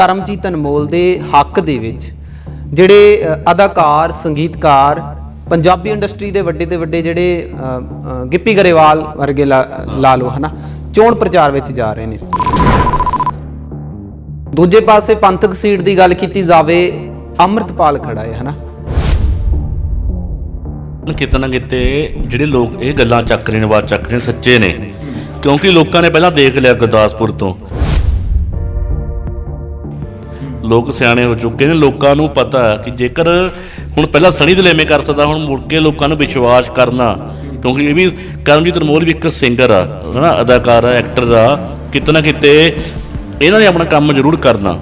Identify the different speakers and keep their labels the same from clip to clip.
Speaker 1: ਕਰਮਜੀਤ ਅਨਮੋਲ ਦੇ ਹੱਕ ਦੇ ਵਿੱਚ ਜਿਹੜੇ ਅਦਾਕਾਰ, ਸੰਗੀਤਕਾਰ, ਪੰਜਾਬੀ ਇੰਡਸਟਰੀ ਦੇ ਵੱਡੇ ਤੇ ਵੱਡੇ ਜਿਹੜੇ ਗਿੱਪੀ ਗਰੇਵਾਲ ਵਰਗੇ ਲਾ ਲਾ ਹਨਾ, ਚੋਣ ਪ੍ਰਚਾਰ ਵਿੱਚ ਜਾ ਰਹੇ ਨੇ। ਦੂਜੇ ਪਾਸੇ ਪੰਥਕ ਸੀਟ ਦੀ ਗੱਲ ਕੀਤੀ ਜਾਵੇ, ਅੰਮ੍ਰਿਤਪਾਲ ਖੜਾ ਹੈ, ਹਨਾ।
Speaker 2: ਕਿਤੇ ਨਾ ਕਿਤੇ ਜਿਹੜੇ ਲੋਕ ਇਹ ਗੱਲਾਂ ਚੱਕ ਰਹੇ ਨੇ ਬਾਤ ਚੱਕ ਰਹੇ ਨੇ, ਸੱਚੇ ਨੇ। ਕਿਉਂਕਿ ਲੋਕਾਂ ਨੇ ਪਹਿਲਾਂ ਦੇਖ ਲਿਆ ਗੁਰਦਾਸਪੁਰ ਤੋਂ। ਲੋਕ ਸਿਆਣੇ ਹੋ ਚੁੱਕੇ ਨੇ, ਲੋਕਾਂ ਨੂੰ ਪਤਾ ਕਿ ਜੇਕਰ ਹੁਣ ਪਹਿਲਾਂ ਸਣੀ ਦਲੇਮੇ ਕਰ ਸਕਦਾ, ਹੁਣ ਮੁੜ ਕੇ ਲੋਕਾਂ ਨੂੰ ਵਿਸ਼ਵਾਸ ਕਰਨਾ, ਕਿਉਂਕਿ ਇਹ ਵੀ ਕਰਮਜੀਤ ਅਨਮੋਲ ਵੀ ਇੱਕ ਸਿੰਗਰ ਆ, ਹਨਾ, ਅਦਾਕਾਰ ਆ ਐਕਟਰ ਆ, ਕਿਤੇ ਨਾ ਕਿਤੇ ਇਹਨਾਂ ਨੇ ਆਪਣਾ ਕੰਮ ਜ਼ਰੂਰ ਕਰਨਾ।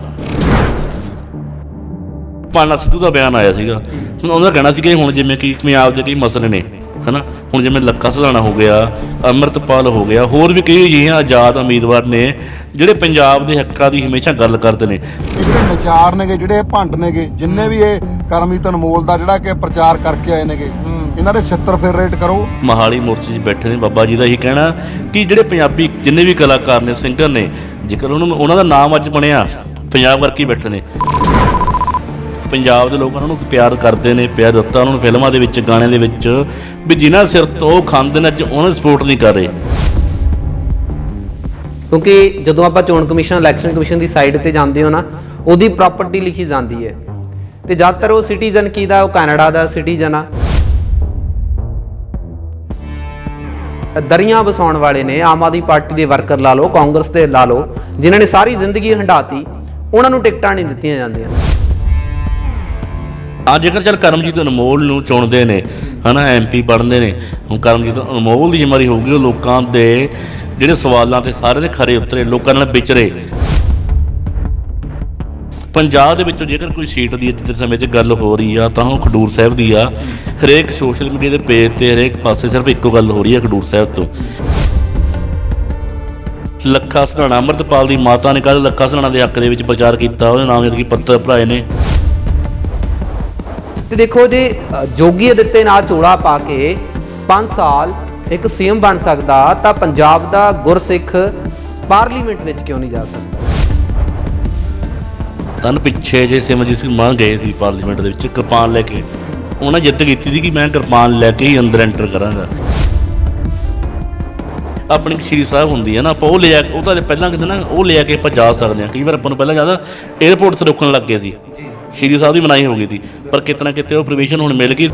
Speaker 2: ਪਾਣਾ ਸਿੱਧੂ ਦਾ ਬਿਆਨ ਆਇਆ ਸੀਗਾ, ਹੁਣ ਉਹਦਾ ਕਹਿਣਾ ਸੀ ਕਿ ਹੁਣ ਜਿਵੇਂ ਕਿ ਪੰਜਾਬ ਦੇ ਕਈ ਮਸਲੇ ਨੇ ਹਨਾ? ਹੁਣ ਜਿਵੇਂ ਲੱਖਾ ਸਧਾਣਾ ਹੋ ਗਿਆ ਅੰਮ੍ਰਿਤਪਾਲ ਹੋ ਗਿਆ ਹੋਰ ਵੀ ਕਈ ਅਜਿਹੀਆਂ ਆਜ਼ਾਦ ਉਮੀਦਵਾਰ ਨੇ ਜਿਹੜੇ ਪੰਜਾਬ ਦੇ ਹੱਕਾਂ ਦੀ ਹਮੇਸ਼ਾ ਗੱਲ ਕਰਦੇ ਨੇ।
Speaker 3: ਇਹ ਜਿਹੜੇ ਨਚਾਰ ਨੇਗੇ ਜਿਹੜੇ ਇਹ ਭੰਡ ਨੇਗੇ ਜਿੰਨੇ ਵੀ ਇਹ ਕਰਮਜੀਤ ਅਨਮੋਲ ਦਾ ਜਿਹੜਾ ਕਿ ਪ੍ਰਚਾਰ ਕਰਕੇ ਆਏ ਨੇਗੇ ਇਹਨਾਂ ਦੇ 76 ਫੇਰ ਰੇਟ ਕਰੋ।
Speaker 2: ਮਹਾਲੀ ਮੋਰਚੇ 'ਚ ਬੈਠੇ ਨੇ ਬਾਬਾ ਜੀ ਦਾ ਇਹੀ ਕਹਿਣਾ ਕਿ ਜਿਹੜੇ ਪੰਜਾਬੀ ਜਿੰਨੇ ਵੀ ਕਲਾਕਾਰ ਨੇ ਸਿੰਗਰ ਨੇ ਜੇਕਰ ਉਹਨਾਂ ਦਾ ਨਾਮ ਅੱਜ ਬਣਿਆ ਪੰਜਾਬ ਕਰਕੇ ਬੈਠੇ ਨੇ। ਪੰਜਾਬ ਦੇ ਲੋਕ ਉਹਨਾਂ ਨੂੰ ਪਿਆਰ ਕਰਦੇ ਨੇ, ਪਿਆਰ ਦਿੱਤਾ ਉਹਨਾਂ ਨੂੰ ਫਿਲਮਾਂ ਦੇ ਵਿੱਚ, ਗਾਣਿਆਂ ਦੇ ਵਿੱਚ, ਵੀ ਜਿਨ੍ਹਾਂ ਸਿਰ ਤੋਂ ਖਾਂਦੇ ਨੇ, ਅੱਜ ਉਹਨਾਂ ਦੀ ਸਪੋਰਟ ਨਹੀਂ ਕਰ ਰਹੇ।
Speaker 1: ਕਿਉਂਕਿ ਜਦੋਂ ਆਪਾਂ ਚੋਣ ਕਮਿਸ਼ਨ ਇਲੈਕਸ਼ਨ ਕਮਿਸ਼ਨ ਦੀ ਸਾਈਟ ਤੇ ਜਾਂਦੇ ਹੋ ਨਾ, ਉਹਦੀ ਪ੍ਰਾਪਰਟੀ ਲਿਖੀ ਜਾਂਦੀ ਹੈ। ਤੇ ਜ਼ਿਆਦਾਤਰ ਉਹ ਸਿਟੀਜ਼ਨ ਕਿਹਦਾ ਉਹ ਕੈਨੇਡਾ ਦਾ ਸਿਟੀਜ਼ਨ ਆ। ਦਰੀਆਂ ਵਸਾਉਣ ਵਾਲੇ ਨੇ, ਆਮ ਆਦਮੀ ਪਾਰਟੀ ਦੇ ਵਰਕਰ ਲਾ ਲਓ, ਕਾਂਗਰਸ ਦੇ ਲਾ ਲਓ, ਜਿਨ੍ਹਾਂ ਨੇ ਸਾਰੀ ਜ਼ਿੰਦਗੀ ਹੰਡਾਤੀ ਉਹਨਾਂ ਨੂੰ ਟਿਕਟਾਂ ਨਹੀਂ ਦਿੱਤੀਆਂ ਜਾਂਦੀਆਂ।
Speaker 2: ਆ ਜੇਕਰ ਚੱਲ ਕਰਮਜੀਤ ਅਨਮੋਲ ਨੂੰ ਚੁਣਦੇ ਨੇ, ਹਨਾ ਐਮਪੀ ਬਣਦੇ ਨੇ। ਹੁਣ ਕਰਮਜੀਤ ਅਨਮੋਲ ਦੀ ਜ਼ਿੰਮੇਵਾਰੀ ਹੋਊਗੀ, ਉਹ ਲੋਕਾਂ ਦੇ ਜਿਹੜੇ ਸਵਾਲਾਂ ਤੇ ਸਾਰੇ ਦੇ ਖਰੇ ਉਤਰੇ, ਲੋਕਾਂ ਨਾਲ ਵਿਚਰੇ ਪੰਜਾਬ ਦੇ ਵਿੱਚੋਂ ਜੇਕਰ ਕੋਈ ਸੀਟ ਦੀ ਅੱਜ ਦੇ ਸਮੇਂ 'ਚ ਗੱਲ ਹੋ ਰਹੀ ਆ, ਤਾਂ ਉਹ ਖਡੂਰ ਸਾਹਿਬ ਦੀ ਆ। ਹਰੇਕ ਸੋਸ਼ਲ ਮੀਡੀਆ ਦੇ ਪੇਜ ਤੇ, ਹਰੇਕ ਪਾਸੇ ਸਿਰਫ ਇੱਕੋ ਗੱਲ ਹੋ ਰਹੀ ਆ, ਖਡੂਰ ਸਾਹਿਬ ਤੋਂ। ਲੱਖਾ ਸਰਾਣਾ, ਅੰਮ੍ਰਿਤਪਾਲ ਦੀ ਮਾਤਾ ਨੇ ਕੱਲ ਲੱਖਾ ਸਰਾਣਾ ਦੇ ਹੱਕ ਦੇ ਵਿੱਚ ਪ੍ਰਚਾਰ ਕੀਤਾ, ਉਹਦੇ ਨਾਮ ਦੇ ਕੀ ਪੱਤਰ ਭਰਾਏ ਨੇ।
Speaker 1: ਤੇ ਦੇਖੋ ਜੇ ਜੋਗੀ ਅਦਿੱਤੇ ਨਾਲ ਚੋਲਾ ਪਾ ਕੇ 5 ਸਾਲ ਇੱਕ ਸੀਐਮ ਬਣ ਸਕਦਾ, ਤਾਂ ਪੰਜਾਬ ਦਾ ਗੁਰਸਿੱਖ ਪਾਰਲੀਮੈਂਟ ਵਿੱਚ ਕਿਉਂ ਨਹੀਂ ਜਾ ਸਕਦਾ?
Speaker 2: ਤਨ ਪਿੱਛੇ ਜੇ ਸਿਮਰਜੀਤ ਸਿੰਘ ਮਾਨ ਗਏ ਸੀ ਪਾਰਲੀਮੈਂਟ ਦੇ ਵਿੱਚ, ਕਿਰਪਾਨ ਲੈ ਕੇ, ਉਹਨਾਂ ਜਿੱਤ ਕੀਤੀ ਸੀ ਕਿ ਮੈਂ ਕਿਰਪਾਨ ਲੈ ਕੇ ਹੀ ਅੰਦਰ ਐਂਟਰ ਕਰਾਂਗਾ। ਆਪਣੀ ਸ਼੍ਰੀ ਸਾਹਿਬ ਹੁੰਦੀ ਹੈ ਨਾ, ਆਪਾਂ ਉਹ ਲੈ ਲਿਆ, ਉਹ ਤਾਂ ਪਹਿਲਾਂ ਕਿਤੇ ਨਾ, ਉਹ ਲੈ ਕੇ ਆਪਾਂ ਜਾ ਸਕਦੇ ਹਾਂ। ਕਈ ਵਾਰ ਆਪਾਂ ਨੂੰ ਪਹਿਲਾਂ ਜ਼ਿਆਦਾ 에어ਪੋਰਟ ਤੇ ਰੋਕਣ ਲੱਗ ਗਏ ਸੀ। ਸ਼੍ਰੀ ਸਾਹਿਬ ਦੀ ਮਨਾਈ ਹੋ ਗਈ ਸੀ ਪਰ ਕਿਤਨਾ ਕਿਤੇ ਉਹ ਪਰਮਿਸ਼ਨ ਹੁਣ ਮਿਲ ਗਈ।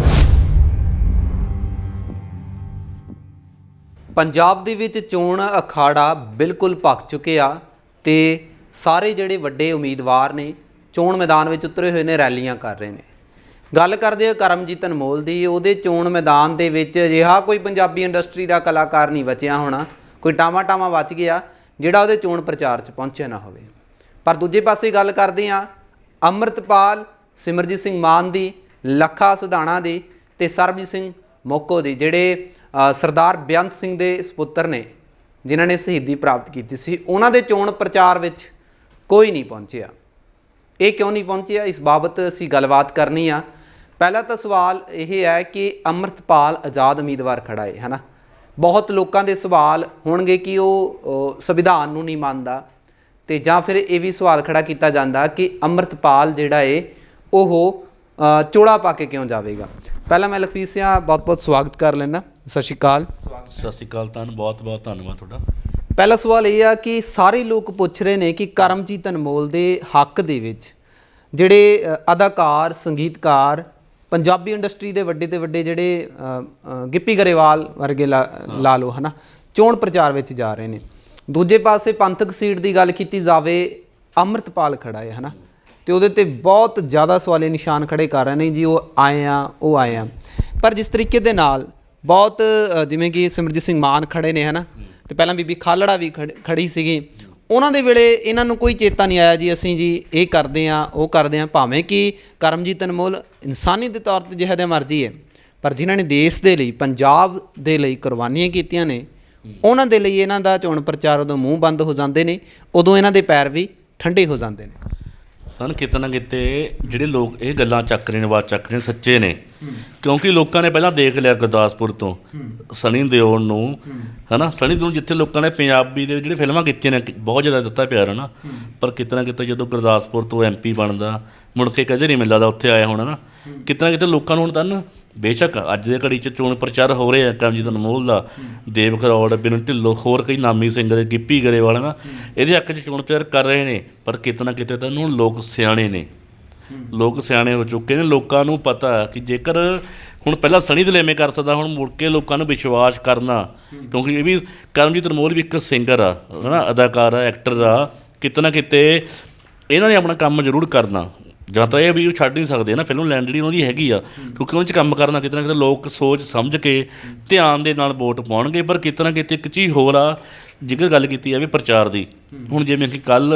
Speaker 1: ਪੰਜਾਬ ਦੇ ਵਿੱਚ ਚੋਣ ਅਖਾੜਾ ਬਿਲਕੁਲ ਭਖ ਚੁੱਕਿਆ ਤੇ ਸਾਰੇ ਜਿਹੜੇ ਵੱਡੇ ਉਮੀਦਵਾਰ ਨੇ ਚੋਣ ਮੈਦਾਨ ਵਿੱਚ ਉਤਰੇ ਹੋਏ ਨੇ, ਰੈਲੀਆਂ ਕਰ ਰਹੇ ਨੇ। ਗੱਲ ਕਰਦੇ ਹਾਂ ਕਰਮਜੀਤ ਅਨਮੋਲ ਦੀ। ਉਹਦੇ ਚੋਣ ਮੈਦਾਨ ਦੇ ਵਿੱਚ ਅਜਿਹਾ ਕੋਈ ਪੰਜਾਬੀ ਇੰਡਸਟਰੀ ਦਾ ਕਲਾਕਾਰ ਨਹੀਂ ਬਚਿਆ ਹੋਣਾ। ਕੋਈ ਟਾਮਾ ਟਾਮਾ ਬਚ ਗਿਆ, ਜਿਹੜਾ ਉਹਦੇ ਚੋਣ ਪ੍ਰਚਾਰ 'ਚ ਪਹੁੰਚਿਆ ਨਾ ਹੋਵੇ। ਪਰ ਦੂਜੇ ਪਾਸੇ ਗੱਲ ਕਰਦੇ ਹਾਂ ਅੰਮ੍ਰਿਤਪਾਲ, ਸਿਮਰਜੀਤ ਸਿੰਘ ਮਾਨ ਦੀ, ਲੱਖਾ ਸਿਧਾਣਾ ਦੀ ਤੇ ਸਰਬਜੀਤ ਸਿੰਘ ਮੋਕੋ ਦੀ, ਜਿਹੜੇ ਸਰਦਾਰ ਬੇਅੰਤ ਸਿੰਘ ਦੇ ਸੁਪੁੱਤਰ ਨੇ, ਜਿਨ੍ਹਾਂ ਨੇ ਸ਼ਹੀਦੀ ਪ੍ਰਾਪਤ ਕੀਤੀ ਸੀ, ਉਹਨਾਂ ਦੇ ਚੋਣ ਪ੍ਰਚਾਰ ਵਿੱਚ ਕੋਈ ਨਹੀਂ ਪਹੁੰਚਿਆ। ਇਹ ਕਿਉਂ ਨਹੀਂ ਪਹੁੰਚਿਆ? ਇਸ ਬਾਬਤ ਅਸੀਂ ਗੱਲਬਾਤ ਕਰਨੀ ਆ। ਪਹਿਲਾ ਤਾਂ ਸਵਾਲ ਇਹ ਹੈ ਕਿ ਅੰਮ੍ਰਿਤਪਾਲ ਆਜ਼ਾਦ ਉਮੀਦਵਾਰ ਖੜਾ ਹੈ ਹਨਾ ਬਹੁਤ ਲੋਕਾਂ ਦੇ ਸਵਾਲ ਹੋਣਗੇ ਕਿ ਉਹ ਸੰਵਿਧਾਨ ਨੂੰ ਨਹੀਂ ਮੰਨਦਾ। ਤੇ ਜਾਂ ਫਿਰ ਇਹ ਵੀ ਸਵਾਲ ਖੜਾ ਕੀਤਾ ਜਾਂਦਾ ਕਿ ਅੰਮ੍ਰਿਤਪਾਲ ਜਿਹੜਾ ਏ ਉਹ ਚੋਲਾ ਪਾ ਕੇ ਕਿਉਂ ਜਾਵੇਗਾ? ਪਹਿਲਾਂ ਮੈਂ ਲਖਵੀਰ ਸਿੰਘ ਬਹੁਤ ਬਹੁਤ ਸਵਾਗਤ ਕਰ ਲੈਣਾ ਸਤਿ ਸ਼੍ਰੀ ਅਕਾਲ।
Speaker 2: ਸਤਿ ਸ਼੍ਰੀ ਅਕਾਲ ਤੁਹਾਨੂੰ ਬਹੁਤ ਬਹੁਤ ਧੰਨਵਾਦ ਤੁਹਾਡਾ।
Speaker 1: ਪਹਿਲਾ ਸਵਾਲ ਇਹ ਆ ਕਿ ਸਾਰੇ ਲੋਕ ਪੁੱਛ ਰਹੇ ਨੇ ਕਿ ਕਰਮਜੀਤ ਅਨਮੋਲ ਦੇ ਹੱਕ ਦੇ ਵਿੱਚ ਜਿਹੜੇ ਅਦਾਕਾਰ ਸੰਗੀਤਕਾਰ ਪੰਜਾਬੀ ਇੰਡਸਟਰੀ ਦੇ ਵੱਡੇ ਤੇ ਵੱਡੇ ਜਿਹੜੇ ਗਿੱਪੀ ਗਰੇਵਾਲ ਵਰਗੇ ਲਾ ਲਓ ਹਨਾ ਚੋਣ ਪ੍ਰਚਾਰ ਵਿੱਚ ਜਾ ਰਹੇ ਨੇ। ਦੂਜੇ ਪਾਸੇ ਪੰਥਕ ਸੀਟ ਦੀ ਗੱਲ ਕੀਤੀ ਜਾਵੇ, ਅੰਮ੍ਰਿਤਪਾਲ ਖੜਾ ਹੈ, ਹਨਾ? ਤੇ ਉਹਦੇ ਤੇ ਬਹੁਤ ਜ਼ਿਆਦਾ ਸਵਾਲੇ ਨਿਸ਼ਾਨ ਖੜੇ ਕਰ ਰਹੇ ਨੇ ਜੀ, ਉਹ ਆਏ ਆ, ਉਹ ਆਏ ਆ। ਪਰ ਜਿਸ ਤਰੀਕੇ ਦੇ ਨਾਲ ਬਹੁਤ ਜਿਵੇਂ ਕਿ ਸਿਮਰਜੀਤ ਸਿੰਘ ਮਾਨ ਖੜੇ ਨੇ, ਹਨਾ? ਤੇ ਪਹਿਲਾਂ ਬੀਬੀ ਖਾਲੜਾ ਵੀ ਖੜ- ਖੜੀ ਸੀਗੀ। ਉਹਨਾਂ ਦੇ ਵੇਲੇ ਇਹਨਾਂ ਨੂੰ ਕੋਈ ਚੇਤਾ ਨਹੀਂ ਆਇਆ ਜੀ, ਅਸੀਂ ਜੀ ਇਹ ਕਰਦੇ ਆ, ਉਹ ਕਰਦੇ ਆ, ਭਾਵੇਂ ਕਿ ਕਰਮਜੀਤ ਅਨਮੋਲ ਇਨਸਾਨੀ ਦੇ ਤੌਰ ਤੇ ਜਿਹਦੇ ਮਰਜ਼ੀ ਹੈ, ਪਰ ਜਿਨ੍ਹਾਂ ਨੇ ਦੇਸ਼ ਦੇ ਲਈ, ਪੰਜਾਬ ਦੇ ਲਈ ਕੁਰਬਾਨੀਆਂ ਕੀਤੀਆਂ ਨੇ ਉਹਨਾਂ ਦੇ ਲਈ ਇਹਨਾਂ ਦਾ ਚੋਣ ਪ੍ਰਚਾਰ ਉਦੋਂ ਮੂੰਹ ਬੰਦ ਹੋ ਜਾਂਦੇ ਨੇ, ਉਦੋਂ ਇਹਨਾਂ ਦੇ ਪੈਰ ਵੀ ਠੰਡੇ ਹੋ ਜਾਂਦੇ ਨੇ।
Speaker 2: ਤਾਂ ਕਿਤੇ ਨਾ ਕਿਤੇ ਜਿਹੜੇ ਲੋਕ ਇਹ ਗੱਲਾਂ ਚੱਕ ਰਹੇ ਨੇ ਬਾਤ ਚੱਕ ਰਹੇ ਨੇ, ਸੱਚੇ ਨੇ। ਕਿਉਂਕਿ ਲੋਕਾਂ ਨੇ ਪਹਿਲਾਂ ਦੇਖ ਲਿਆ ਗੁਰਦਾਸਪੁਰ ਤੋਂ, ਸਨੀ ਦਿਓਲ ਨੂੰ, ਹਨਾ? ਸਨੀ ਦਿਓਲ ਜਿੱਥੇ ਲੋਕਾਂ ਨੇ ਪੰਜਾਬੀ ਦੇ ਜਿਹੜੇ ਫਿਲਮਾਂ ਕੀਤੀਆਂ ਨੇ, ਬਹੁਤ ਜ਼ਿਆਦਾ ਦਿੱਤਾ ਪਿਆਰ, ਹਨਾ? ਪਰ ਕਿਤੇ ਨਾ ਕਿਤੇ ਜਦੋਂ ਗੁਰਦਾਸਪੁਰ ਤੋਂ ਐਮਪੀ ਬਣਦਾ, ਮੁੜ ਕੇ ਕਦੇ ਨਹੀਂ ਮਿਲਦਾ, ਉੱਥੇ ਆਇਆ ਹੋਣਾ ਨਾ ਕਿਤੇ ਨਾ ਕਿਤੇ ਲੋਕਾਂ ਨੂੰ ਹੁਣ ਤਾਂ ਬੇਸ਼ੱਕ ਅੱਜ ਦੇ ਘੜੀ 'ਚ ਚੋਣ ਪ੍ਰਚਾਰ ਹੋ ਰਿਹਾ ਕਰਮਜੀਤ ਅਨਮੋਲ ਦਾ, ਦੇਵ ਖਰੌੜ, ਬਿਨ ਢਿੱਲੋਂ, ਹੋਰ ਕਈ ਨਾਮੀ ਸਿੰਗਰ, ਗਿੱਪੀ ਗਰੇਵਾਲ ਨਾ, ਇਹਦੇ ਹੱਕ 'ਚ ਚੋਣ ਪ੍ਰਚਾਰ ਕਰ ਰਹੇ ਨੇ, ਪਰ ਕਿਤੇ ਨਾ ਕਿਤੇ ਤਾਂ ਹੁਣ ਲੋਕ ਸਿਆਣੇ ਨੇ। ਲੋਕ ਸਿਆਣੇ ਹੋ ਚੁੱਕੇ ਨੇ, ਲੋਕਾਂ ਨੂੰ ਪਤਾ ਕਿ ਜੇਕਰ ਹੁਣ ਪਹਿਲਾਂ ਸਣੀ ਦਲੇਮੇ ਕਰ ਸਕਦਾ, ਹੁਣ ਮੁੜ ਕੇ ਲੋਕਾਂ ਨੂੰ ਵਿਸ਼ਵਾਸ ਕਰਨਾ, ਕਿਉਂਕਿ ਇਹ ਵੀ ਕਰਮਜੀਤ ਅਨਮੋਲ ਵੀ ਇੱਕ ਸਿੰਗਰ ਆ, ਹਨਾ, ਅਦਾਕਾਰ ਆ, ਐਕਟਰ ਆ, ਕਿਤੇ ਨਾ ਕਿਤੇ ਇਹਨਾਂ ਨੇ ਆਪਣਾ ਕੰਮ ਜ਼ਰੂਰ ਕਰਨਾ। ਜਾਂ ਤਾਂ ਇਹ ਵੀ ਉਹ ਛੱਡ ਨਹੀਂ ਸਕਦੇ ਨਾ, ਫਿਲਮ ਲੈਣ ਜਿਹੜੀ ਉਹਨਾਂ ਦੀ ਹੈਗੀ ਆ, ਕਿਉਂਕਿ ਉਹਨਾਂ 'ਚ ਕੰਮ ਕਰਨਾ ਕਿਤੇ ਨਾ ਕਿਤੇ ਲੋਕ ਸੋਚ ਸਮਝ ਕੇ ਧਿਆਨ ਦੇ ਨਾਲ ਵੋਟ ਪਾਉਣਗੇ, ਪਰ ਕਿਤੇ ਨਾ ਕਿਤੇ ਇੱਕ ਚੀਜ਼ ਹੋਰ ਆ, ਜੇਕਰ ਗੱਲ ਕੀਤੀ ਜਾਵੇ ਪ੍ਰਚਾਰ ਦੀ, ਹੁਣ ਜਿਵੇਂ ਕਿ ਕੱਲ